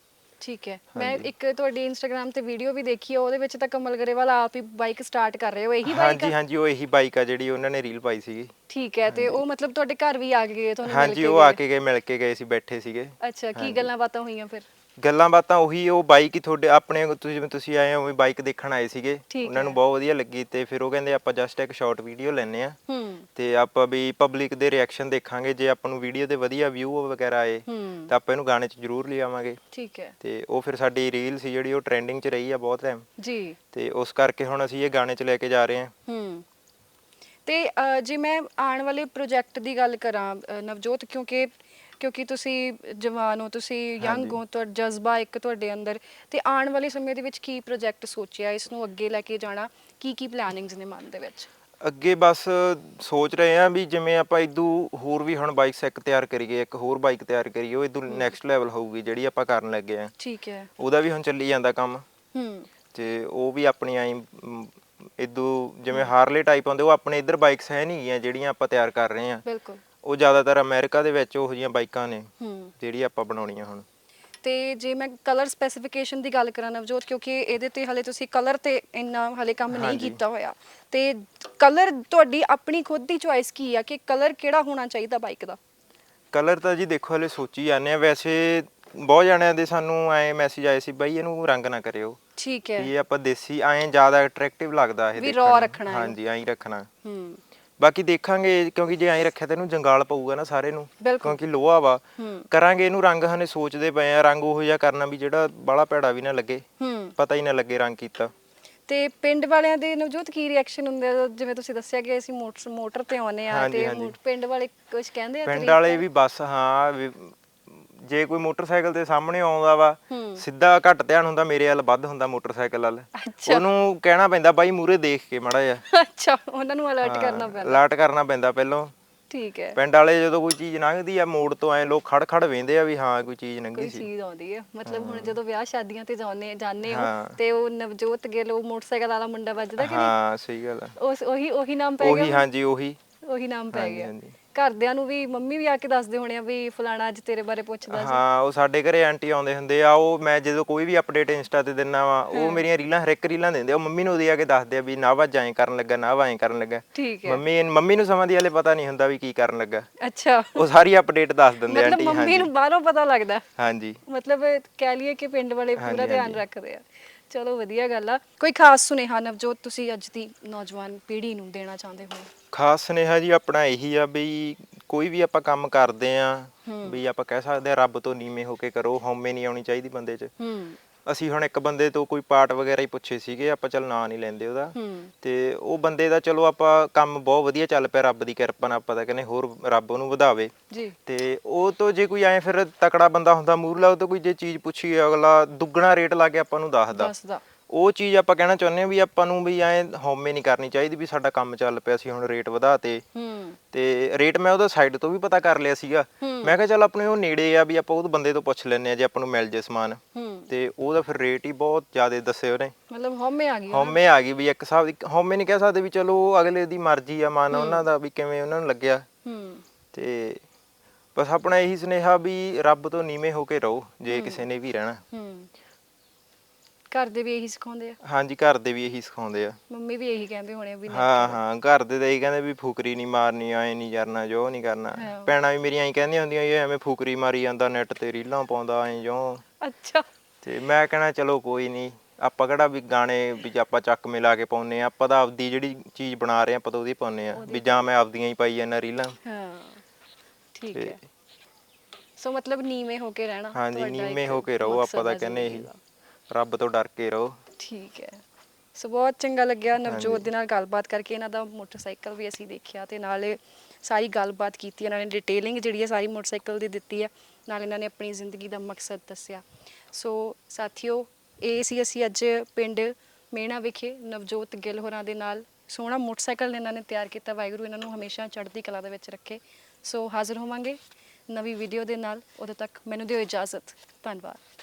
Speaker 2: ਠੀਕ ਹੈ। ਮੈਂ ਇੱਕ ਤੁਹਾਡੀ ਇੰਸਟਾਗ੍ਰam ਤੇ ਵੀਡੀਓ ਵੀ ਦੇਖੀ ਹੈ ਉਹਦੇ ਵਿੱਚ ਤਾਂ ਕਮਲ ਗਰੇਵਾਲ ਆਪ ਹੀ ਬਾਈਕ ਸਟਾਰਟ ਕਰ ਰਹੇ ਹੋ ਇਹੀ ਬਾਈਕ
Speaker 1: ਹਾਂਜੀ ਹਾਂਜੀ ਉਹ ਇਹੀ ਬਾਈਕ ਆ ਜਿਹੜੀ ਉਹਨਾਂ ਨੇ ਰੀਲ ਪਾਈ ਸੀਗੀ।
Speaker 2: ਠੀਕ ਹੈ ਤੇ ਉਹ ਮਤਲਬ ਤੁਹਾਡੇ ਘਰ ਵੀ ਆ ਗਏ ਤੁਹਾਨੂੰ ਮਿਲ
Speaker 1: ਹਾਂਜੀ ਉਹ ਆ
Speaker 2: ਗਏ?
Speaker 1: ਕੇ ਗਏ ਮਿਲ ਕੇ ਗਏ ਸੀ ਬੈਠੇ ਸੀਗੇ।
Speaker 2: ਅੱਛਾ ਕੀ ਗੱਲਾਂ ਬਾਤਾਂ ਹੋਈਆਂ ਫਿਰ?
Speaker 1: ਗੱਲਾਂ ਬਾਤਾਂ ਉਹੀ ਉਹ ਬਾਈਕ ਹੀ ਤੁਹਾਡੇ ਆਪਣੇ ਤੁਸੀਂ ਜਿਵੇਂ ਤੁਸੀਂ ਆਏ ਹੋ ਵੀ ਬਾਈਕ ਦੇਖਣ ਆਏ ਸੀਗੇ।
Speaker 2: ਠੀਕ
Speaker 1: ਉਹਨਾਂ ਨੂੰ
Speaker 2: ਹੈ।
Speaker 1: ਬਹੁਤ ਵਧੀਆ ਲੱਗੀ ਤੇ ਫਿਰ ਉਹ ਕਹਿੰਦੇ ਆਪਾਂ ਜਸਟ ਇੱਕ ਸ਼ਾਰਟ ਵੀਡੀਓ ਲੈਣੇ ਆ
Speaker 2: ਹੂੰ।
Speaker 1: ਤੇ ਆਪਾਂ ਵੀ ਪਬਲਿਕ ਦੇ ਰਿਐਕਸ਼ਨ ਦੇਖਾਂਗੇ ਜੇ ਆਪਾਂ ਨੂੰ ਵੀਡੀਓ ਦੇ ਵਧੀਆ ਵਿਊ ਵਗੈਰਾ ਆਏ
Speaker 2: ਹੂੰ।
Speaker 1: ਤਾਂ ਆਪਾਂ ਇਹਨੂੰ ਗਾਣੇ 'ਚ ਜ਼ਰੂਰ ਲਿਆਵਾਂਗੇ।
Speaker 2: ਠੀਕ ਹੈ।
Speaker 1: ਤੇ ਉਹ ਫਿਰ ਸਾਡੀ ਰੀਲ ਸੀ ਜਿਹੜੀ ਉਹ ਟ੍ਰੈਂਡਿੰਗ 'ਚ ਰਹੀ ਆ ਬਹੁਤ ਟਾਈਮ
Speaker 2: ਜੀ।
Speaker 1: ਤੇ ਉਸ ਕਰਕੇ ਹੁਣ ਅਸੀਂ ਇਹ ਗਾਣੇ 'ਚ ਲੈ ਕੇ ਜਾ ਰਹੇ ਹਾਂ।
Speaker 2: ਹੂੰ। ਤੇ ਜੇ ਮੈਂ ਆਉਣ ਵਾਲੇ ਪ੍ਰੋਜੈਕਟ ਦੀ ਗੱਲ ਕਰਾਂ ਨਵਜੋਤ ਕਿਉਂਕਿ ਕਿਉਂਕਿ ਤੁਸੀਂ ਜਵਾਨ ਹੋ ਤੁਸੀਂ ਯੰਗ। ਹੋ ਤੁਹਾਡਾ ਜਜ਼ਬਾ ਇੱਕ ਤੁਹਾਡੇ ਅੰਦਰ ਤੇ ਆਉਣ ਵਾਲੇ ਸਮੇਂ ਦੇ ਵਿੱਚ ਕੀ ਪ੍ਰੋਜੈਕਟ ਸੋਚਿਆ ਇਸ ਨੂੰ ਅੱਗੇ ਲੈ ਕੇ ਜਾਣਾ ਕੀ ਕੀ ਪਲੈਨਿੰਗਸ ਨੇ ਮਨ ਦੇ ਵਿੱਚ?
Speaker 1: ਅੱਗੇ ਬਸ ਸੋਚ ਰਹੇ ਆ ਵੀ ਜਿਵੇਂ ਆਪਾਂ ਇਦੋਂ ਹੋਰ ਵੀ ਹੁਣ ਬਾਈਕ ਸੈਕ ਤਿਆਰ ਕਰੀਏ ਇੱਕ ਹੋਰ ਬਾਈਕ ਤਿਆਰ ਕਰੀਏ ਉਹ ਇਦੋਂ ਨੈਕਸਟ ਲੈਵਲ ਹੋਊਗੀ ਜਿਹੜੀ ਆਪਾਂ ਕਰਨ ਲੱਗੇ ਆ
Speaker 2: ਠੀਕ ਹੈ।
Speaker 1: ਉਹਦਾ ਵੀ ਹੁਣ ਚੱਲੀ ਜਾਂਦਾ ਕੰਮ।
Speaker 2: ਹੂੰ।
Speaker 1: ਤੇ ਉਹ ਵੀ ਆਪਣੀ ਆਈ ਇਦੋਂ ਜਿਵੇਂ ਹਾਰਲੇ ਟਾਈਪ ਆਉਂਦੇ ਉਹ ਆਪਣੇ ਇੱਧਰ ਬਾਈਕਸ ਹੈ ਨਹੀਂ ਗੀਆਂ ਜਿਹੜੀਆਂ ਆਪਾਂ ਤਿਆਰ ਕਰ ਰਹੇ ਆ
Speaker 2: ਬਿਲਕੁਲ।
Speaker 1: ਉਹ ਜ਼ਿਆਦਾਤਰ ਅਮਰੀਕਾ ਦੇ ਵਿੱਚ ਉਹੋ ਜਿਹੀਆਂ ਬਾਈਕਾਂ ਨੇ
Speaker 2: ਹੂੰ।
Speaker 1: ਜਿਹੜੀ ਆਪਾਂ ਬਣਾਉਣੀਆਂ ਹੁਣ।
Speaker 2: ਤੇ ਜੇ ਮੈਂ ਕਲਰ ਸਪੈਸੀਫਿਕੇਸ਼ਨ ਦੀ ਗੱਲ ਕਰਾਂ ਨਵਜੋਤ ਕਿਉਂਕਿ ਇਹਦੇ ਤੇ ਹਲੇ ਤੁਸੀਂ ਕਲਰ ਤੇ ਇੰਨਾ ਹਲੇ ਕੰਮ ਨਹੀਂ
Speaker 1: ਹਾਂਜੀ।
Speaker 2: ਕੀਤਾ ਹੋਇਆ। ਤੇ ਕਲਰ ਤੁਹਾਡੀ ਆਪਣੀ ਖੁਦ ਦੀ ਚੁਆਇਸ ਕੀ ਆ ਕਿ ਕਲਰ ਕਿਹੜਾ ਹੋਣਾ ਚਾਹੀਦਾ ਬਾਈਕ ਦਾ?
Speaker 1: ਕਲਰ ਤਾਂ ਜੀ ਦੇਖੋ ਹਲੇ ਸੋਚੀ ਜਾਂਦੇ ਆ ਵੈਸੇ ਬਹੁਤ ਜਣਿਆਂ ਦੇ ਸਾਨੂੰ ਐ ਮੈਸੇਜ ਆਏ ਸੀ ਬਾਈ ਇਹਨੂੰ ਰੰਗ ਨਾ ਕਰਿਓ।
Speaker 2: ਠੀਕ
Speaker 1: ਵੀ
Speaker 2: ਹੈ।
Speaker 1: ਇਹ ਆਪਾਂ ਦੇਸੀ ਐਂ ਜ਼ਿਆਦਾ ਅਟਰੈਕਟਿਵ ਲੱਗਦਾ ਇਹ
Speaker 2: ਵੀ
Speaker 1: ਦੇਖਣ
Speaker 2: raw
Speaker 1: ਨੂੰ।
Speaker 2: ਰੱਖਣਾ ਇਹਨੂੰ।
Speaker 1: ਹਾਂਜੀ ਐਂ ਹੀ ਰੱਖਣਾ।
Speaker 2: ਹੂੰ।
Speaker 1: ਬਾਕੀ ਦੇਖਾਂਗੇ ਕਿਉਂਕਿ ਜੇ ਐਂ ਰੱਖਿਆ ਤਾਂ ਇਹਨੂੰ ਜੰਗਾਲ ਪਊਗਾ ਨਾ ਸਾਰੇ ਨੂੰ
Speaker 2: ਬਿਲਕੁਲ।
Speaker 1: ਕਿਉਂਕਿ ਲੋਹਾ ਵਾ। ਕਰਾਂਗੇ ਇਹਨੂੰ ਰੰਗ ਹਨੇ ਸੋਚਦੇ ਪਏ ਆ ਰੰਗ ਉਹੋ ਜਿਹਾ ਕਰਨਾ ਵੀ ਜਿਹੜਾ ਬਾਲਾ ਭੈੜਾ ਵੀ ਨਾ ਲੱਗੇ ਪਤਾ ਹੀ ਨਾ ਲੱਗੇ ਰੰਗ ਕੀਤਾ।
Speaker 2: ਤੇ ਪਿੰਡ ਵਾਲਿਆਂ ਦੇ ਨਵਜੋਤ ਕੀ ਰਿਐਕਸ਼ਨ ਹੁੰਦੇ ਆ? ਜਿਵੇਂ ਤੁਸੀਂ ਦੱਸਿਆ ਕਿ ਅਸੀਂ ਮੋਟਰ ਮੋਟਰ ਤੇ ਆਉਨੇ ਆ ਤੇ ਪਿੰਡ ਵਾਲੇ ਕੁਝ ਕਹਿੰਦੇ ਆ
Speaker 1: ਪਿੰਡ ਵਾਲੇ ਵੀ ਬਸ ਹਾਂ ਜੇ ਕੋਈ ਮੋਟਰਸਾਈਕਲ ਤੇ ਸਾਹਮਣੇ ਆਉਂਦਾ ਵਾ ਸਿੱਧਾ ਘੱਟ ਧਿਆਨ ਹੁੰਦਾ ਮੇਰੇ ਵੱਲ ਵੱਧ ਹੁੰਦਾ ਮੋਟਰਸਾਈਕਲ ਵੱਲ। ਉਹਨੂੰ ਕਹਿਣਾ ਪੈਂਦਾ ਬਾਈ ਮੂਰੇ ਦੇਖ ਕੇ ਮੜਾ ਜਾ
Speaker 2: ਅੱਛਾ ਉਹਨਾਂ ਨੂੰ ਅਲਰਟ ਕਰਨਾ ਪੈਂਦਾ।
Speaker 1: ਅਲਰਟ ਕਰਨਾ ਪੈਂਦਾ ਪਹਿਲਾਂ।
Speaker 2: ਠੀਕ ਹੈ।
Speaker 1: ਪਿੰਡ ਵਾਲੇ ਜਦੋਂ ਕੋਈ ਚੀਜ਼ ਲੰਘਦੀ ਆ ਮੋੜ ਤੋਂ ਐ ਲੋਕ ਖੜ ਖੜ ਵੇਂਦੇ ਆ ਵੀ ਹਾਂ ਕੋਈ ਚੀਜ਼ ਲੰਘੀ
Speaker 2: ਕੋਈ
Speaker 1: ਸੀ।
Speaker 2: ਚੀਜ਼ ਆਉਂਦੀ ਹੈ ਮਤਲਬ ਹੁਣ ਜਦੋਂ ਵਿਆਹ ਸ਼ਾਦੀਆਂ ਤੇ ਜਾਂਦੇ ਜਾਂਦੇ ਹੋ। ਤੇ ਉਹ ਨਵਜੋਤ ਗਿੱਲ ਉਹ ਮੋਟਰਸਾਈਕਲ ਵਾਲਾ ਮੁੰਡਾ ਵੱਜਦਾ ਕਿ ਨਹੀਂ?
Speaker 1: ਹਾਂ ਸਹੀ ਗੱਲ ਆ।
Speaker 2: ਉਸ ਉਹੀ ਉਹੀ ਨਾਮ ਪੈ
Speaker 1: ਉਹੀ
Speaker 2: ਗਿਆ
Speaker 1: ਹਾਂਜੀ ਉਹੀ।
Speaker 2: ਉਹੀ ਨਾਮ ਪੈ ਗਿਆ।
Speaker 1: ਹਾਂਜੀ।
Speaker 2: ਘਰਦਿਆਂ ਨੂੰ ਵੀ ਮੰਮੀ ਵੀ ਆ ਕੇ ਦੱਸਦੇ ਹੋਣੇ ਆ ਵੀ ਫਲਾਣਾ ਅੱਜ ਤੇਰੇ ਬਾਰੇ ਪੁੱਛਦਾ ਸੀ।
Speaker 1: ਹਾਂ ਉਹ ਸਾਡੇ ਘਰੇ ਆਂਟੀ ਆਉਂਦੇ ਹੁੰਦੇ ਆ ਉਹ ਮੈਂ ਜਦੋਂ ਕੋਈ ਵੀ ਅਪਡੇਟ ਇੰਸਟਾ ਤੇ ਦਿੰਨਾ ਵਾ ਉਹ ਮੇਰੀਆਂ ਰੀਲਾਂ ਹਰ ਇੱਕ ਰੀਲਾਂ ਦਿੰਦੇ ਆ ਉਹ ਮੰਮੀ ਨੂੰ ਉਹਦੀ ਆ ਕੇ ਦੱਸਦੇ ਆ ਵੀ ਨਾਵਾ ਜਾਏ ਕਰਨ ਲੱਗਾ ਨਾਵਾ ਐਂ ਕਰਨ ਲੱਗਾ।
Speaker 2: ਠੀਕ ਹੈ।
Speaker 1: ਮੰਮੀ ਮੰਮੀ ਨੂੰ ਸਮਾਂ ਦੀ ਹਲੇ ਪਤਾ ਨਹੀਂ ਹੁੰਦਾ ਵੀ ਕੀ ਕਰਨ ਲੱਗਾ।
Speaker 2: ਅੱਛਾ।
Speaker 1: ਉਹ ਸਾਰੀ ਅਪਡੇਟ ਦੱਸ ਦਿੰਦੇ ਆ
Speaker 2: ਮਤਲਬ
Speaker 1: ਆਂਟੀ
Speaker 2: ਮੰਮੀ
Speaker 1: ਹਾਂਜੀ।
Speaker 2: ਨੂੰ ਬਾਹਰੋਂ ਪਤਾ ਲੱਗਦਾ।
Speaker 1: ਹਾਂਜੀ।
Speaker 2: ਮਤਲਬ ਕਹਿ ਲਈਏ ਕਿ ਪਿੰਡ ਵਾਲੇ ਪੂਰਾ ਧਿਆਨ। ਰੱਖਦੇ ਆ। ਚਲੋ ਵਧੀਆ ਗੱਲ ਆ। ਕੋਈ ਖਾਸ ਸੁਨੇਹਾ ਨਵਜੋਤ ਤੁਸੀਂ ਅੱਜ ਦੀ ਨੌਜਵਾਨ ਪੀੜ੍ਹੀ ਨੂੰ ਦੇਣਾ ਚਾਹੁੰਦੇ ਹੋ?
Speaker 1: ਖਾਸ ਸੁਨੇਹਾ ਜੀ ਆਪਣਾ ਇਹੀ ਆ ਵੀ ਕੋਈ ਵੀ ਆਪਾਂ ਕੰਮ ਕਰਦੇ ਆ
Speaker 2: ਹੂੰ।
Speaker 1: ਵੀ ਆਪਾਂ ਕਹਿ ਸਕਦੇ ਆ ਰੱਬ ਤੋਂ ਨੀਵੇਂ ਹੋ ਕੇ ਕਰੋ ਹਉਮੈ ਨਹੀਂ ਆਉਣੀ ਚਾਹੀਦੀ ਬੰਦੇ 'ਚ।
Speaker 2: ਹੂੰ।
Speaker 1: ਅਸੀਂ ਹੁਣ ਇੱਕ ਬੰਦੇ ਤੋਂ ਕੋਈ ਪਾਰਟ ਵਗੈਰਾ ਹੀ ਪੁੱਛੇ ਸੀਗੇ ਆਪਾਂ ਚੱਲ ਨਾਂ ਨਹੀਂ ਲੈਂਦੇ ਉਹਦਾ। ਤੇ ਉਹ ਬੰਦੇ ਦਾ ਚਲੋ ਆਪਾਂ ਕੰਮ ਬਹੁਤ ਵਧੀਆ ਚੱਲ ਪਿਆ ਰੱਬ ਦੀ ਕਿਰਪਾ ਨਾਲ ਆਪਾਂ ਤਾਂ ਕਹਿੰਦੇ ਹੋਰ ਰੱਬ ਉਹਨੂੰ ਵਧਾਵੇ।
Speaker 2: ਜੀ।
Speaker 1: ਤੇ ਉਹ ਤੋਂ ਜੇ ਕੋਈ ਐ ਫਿਰ ਤਕੜਾ ਬੰਦਾ ਹੁੰਦਾ ਮੂਰਲਾ ਉਹ ਤੋਂ ਕੋਈ ਜੇ ਚੀਜ਼ ਪੁੱਛੀ ਅਗਲਾ ਦੁੱਗਣਾ ਰੇਟ ਲਾ ਕੇ ਆਪਾਂ ਨੂੰ ਦੱਸਦਾ।
Speaker 2: ਦੱਸਦਾ।
Speaker 1: ਉਹ ਚੀਜ਼ ਆਪਾਂ ਕਹਿਣਾ ਚਾਹੁੰਦੇ ਆ ਵੀ ਆਪਾਂ ਨੂੰ ਵੀ ਐ ਹਉਮੈ ਨਹੀਂ ਕਰਨੀ ਚਾਹੀਦੀ ਵੀ ਸਾਡਾ ਕੰਮ ਚੱਲ ਪਿਆ ਸੀ ਹੁਣ ਰੇਟ ਵਧਾਤੇ।
Speaker 2: ਹੂੰ।
Speaker 1: ਤੇ ਰੇਟ ਮੈਂ ਉਹਦਾ ਸਾਈਡ ਤੋਂ ਵੀ ਪਤਾ ਕਰ ਲਿਆ ਸੀਗਾ। ਮੈਂ ਕਿਹਾ ਚੱਲ ਆਪਣੇ ਉਹ ਨੇੜੇ ਆ ਵੀ ਆਪਾਂ ਉਹ ਬੰਦੇ ਤੋਂ ਪੁੱਛ ਲੈਨੇ ਆ ਜੇ ਆਪਾਂ ਨੂੰ ਮਿਲ ਜੇ ਸਮਾਨ। ਤੇ ਉਹਦਾ ਫਿਰ ਰੇਟ ਹੀ ਬਹੁਤ ਜ਼ਿਆਦਾ ਦੱਸੇ ਉਹਨੇ।
Speaker 2: ਮਤਲਬ ਹਉਮੈ ਆ ਗਈ।
Speaker 1: ਹਉਮੈ ਆ ਗਈ ਵੀ ਇੱਕ ਹਿਸਾਬ ਦੀ ਹਉਮੈ ਨਹੀਂ ਕਹਿ ਸਕਦੇ ਵੀ ਚਲੋ ਅਗਲੇ ਦੀ ਮਰਜ਼ੀ ਆ ਮਨ ਉਹਨਾਂ ਦਾ ਵੀ ਕਿਵੇਂ ਉਹਨਾਂ ਨੂੰ ਲੱਗਿਆ।
Speaker 2: ਹੂੰ।
Speaker 1: ਤੇ ਬਸ ਆਪਣਾ ਇਹੀ ਸੁਨੇਹਾ ਵੀ ਰੱਬ ਤੋਂ ਨੀਵੇਂ ਹੋ ਕੇ ਰਹੋ ਜੇ ਕਿਸੇ ਨੇ ਵੀ ਰਹਿਣਾ।
Speaker 2: ਹੂੰ। ਘਰ ਦੇ ਵੀ ਇਹੀ ਸਿਖਾਉਂਦੇ ਆ?
Speaker 1: ਹਾਂਜੀ ਘਰ ਦੇ ਵੀ ਇਹੀ ਸਿਖਾਉਂਦੇ ਆ।
Speaker 2: ਮੰਮੀ ਵੀ ਇਹੀ ਕਹਿੰਦੇ ਹੋਣੇ ਵੀ
Speaker 1: ਹਾਂ ਹਾਂ ਘਰ ਦੇ ਤਾਂ ਇਹੀ ਕਹਿੰਦੇ ਵੀ ਫੁਕਰੀ ਨਹੀਂ ਮਾਰਨੀ ਐ ਨਹੀਂ ਕਰਨਾ ਜੋ ਨਹੀਂ ਕਰਨਾ। ਭੈਣਾਂ ਵੀ ਮੇਰੀਆਂ ਐਂ ਕਹਿੰਦੀਆਂ ਹੁੰਦੀਆਂ ਇਹ ਐਵੇਂ ਫੁਕਰੀ ਮਾਰੀ ਜਾਂਦਾ ਨੈਟ ਤੇ ਰੀਲਾਂ ਪਾਉਂਦਾ ਐਂ ਜੋ
Speaker 2: ਅੱਛਾ।
Speaker 1: ਤੇ ਮੈਂ ਕਹਿਣਾ ਚਲੋ ਕੋਈ ਨਹੀਂ ਆਪਾਂ ਕਿਹੜਾ ਵੀ ਗਾਣੇ ਵੀ ਆਪਾਂ ਚੱਕ ਮਿਲਾ ਕੇ ਪਾਉਨੇ ਆ ਆਪਾਂ ਤਾਂ ਆਪਦੀ ਜਿਹੜੀ ਚੀਜ਼ ਬਣਾ ਰਹੇ ਆ ਆਪਾਂ ਤਾਂ ਉਹਦੀ ਪਾਉਨੇ ਆ ਵੀ ਜਾਂ ਮੈਂ ਆਪਦੀਆਂ ਹੀ ਪਾਈ ਜਾਂਦਾ ਰੀਲਾਂ।
Speaker 2: ਹਾਂ ਠੀਕ ਹੈ। ਸੋ ਮਤਲਬ ਨੀਵੇਂ ਹੋ ਕੇ ਰਹਿਣਾ
Speaker 1: ਹਾਂਜੀ ਨੀਵੇਂ ਹੋ ਕੇ ਰਹੋ ਆਪਾਂ ਤਾਂ ਕਹਿੰਦੇ ਇਹੀ। ਰੱਬ ਤੋਂ ਡਰ ਕੇ ਰਹੋ।
Speaker 2: ਠੀਕ ਹੈ। ਸੋ ਬਹੁਤ ਚੰਗਾ ਲੱਗਿਆ ਨਵਜੋਤ। ਦੇ ਨਾਲ ਗੱਲਬਾਤ ਕਰਕੇ ਇਹਨਾਂ ਦਾ ਮੋਟਰਸਾਈਕਲ ਵੀ ਅਸੀਂ ਦੇਖਿਆ ਤੇ ਨਾਲੇ ਸਾਰੀ ਗੱਲਬਾਤ ਕੀਤੀ ਇਹਨਾਂ ਨੇ ਡਿਟੇਲਿੰਗ ਜਿਹੜੀ ਹੈ ਸਾਰੀ ਮੋਟਰਸਾਈਕਲ ਦੀ ਦਿੱਤੀ ਹੈ ਨਾਲ ਇਹਨਾਂ ਨੇ ਆਪਣੀ ਜ਼ਿੰਦਗੀ ਦਾ ਮਕਸਦ ਦੱਸਿਆ। ਸੋ ਸਾਥੀਓ, ਇਹ ਸੀ ਅਸੀਂ ਅੱਜ ਪਿੰਡ ਮੇਣਾ ਵਿਖੇ ਨਵਜੋਤ ਗਿੱਲ ਹੋਰਾਂ ਦੇ ਨਾਲ ਸੋਹਣਾ ਮੋਟਰਸਾਈਕਲ ਇਹਨਾਂ ਨੇ ਤਿਆਰ ਕੀਤਾ। ਵਾਹਿਗੁਰੂ ਇਹਨਾਂ ਨੂੰ ਹਮੇਸ਼ਾ ਚੜ੍ਹਦੀ ਕਲਾ ਦੇ ਵਿੱਚ ਰੱਖੇ। ਸੋ ਹਾਜ਼ਰ ਹੋਵਾਂਗੇ ਨਵੀਂ ਵੀਡੀਓ ਦੇ ਨਾਲ। ਉਦੋਂ ਤੱਕ ਮੈਨੂੰ ਦਿਓ ਇਜਾਜ਼ਤ। ਧੰਨਵਾਦ।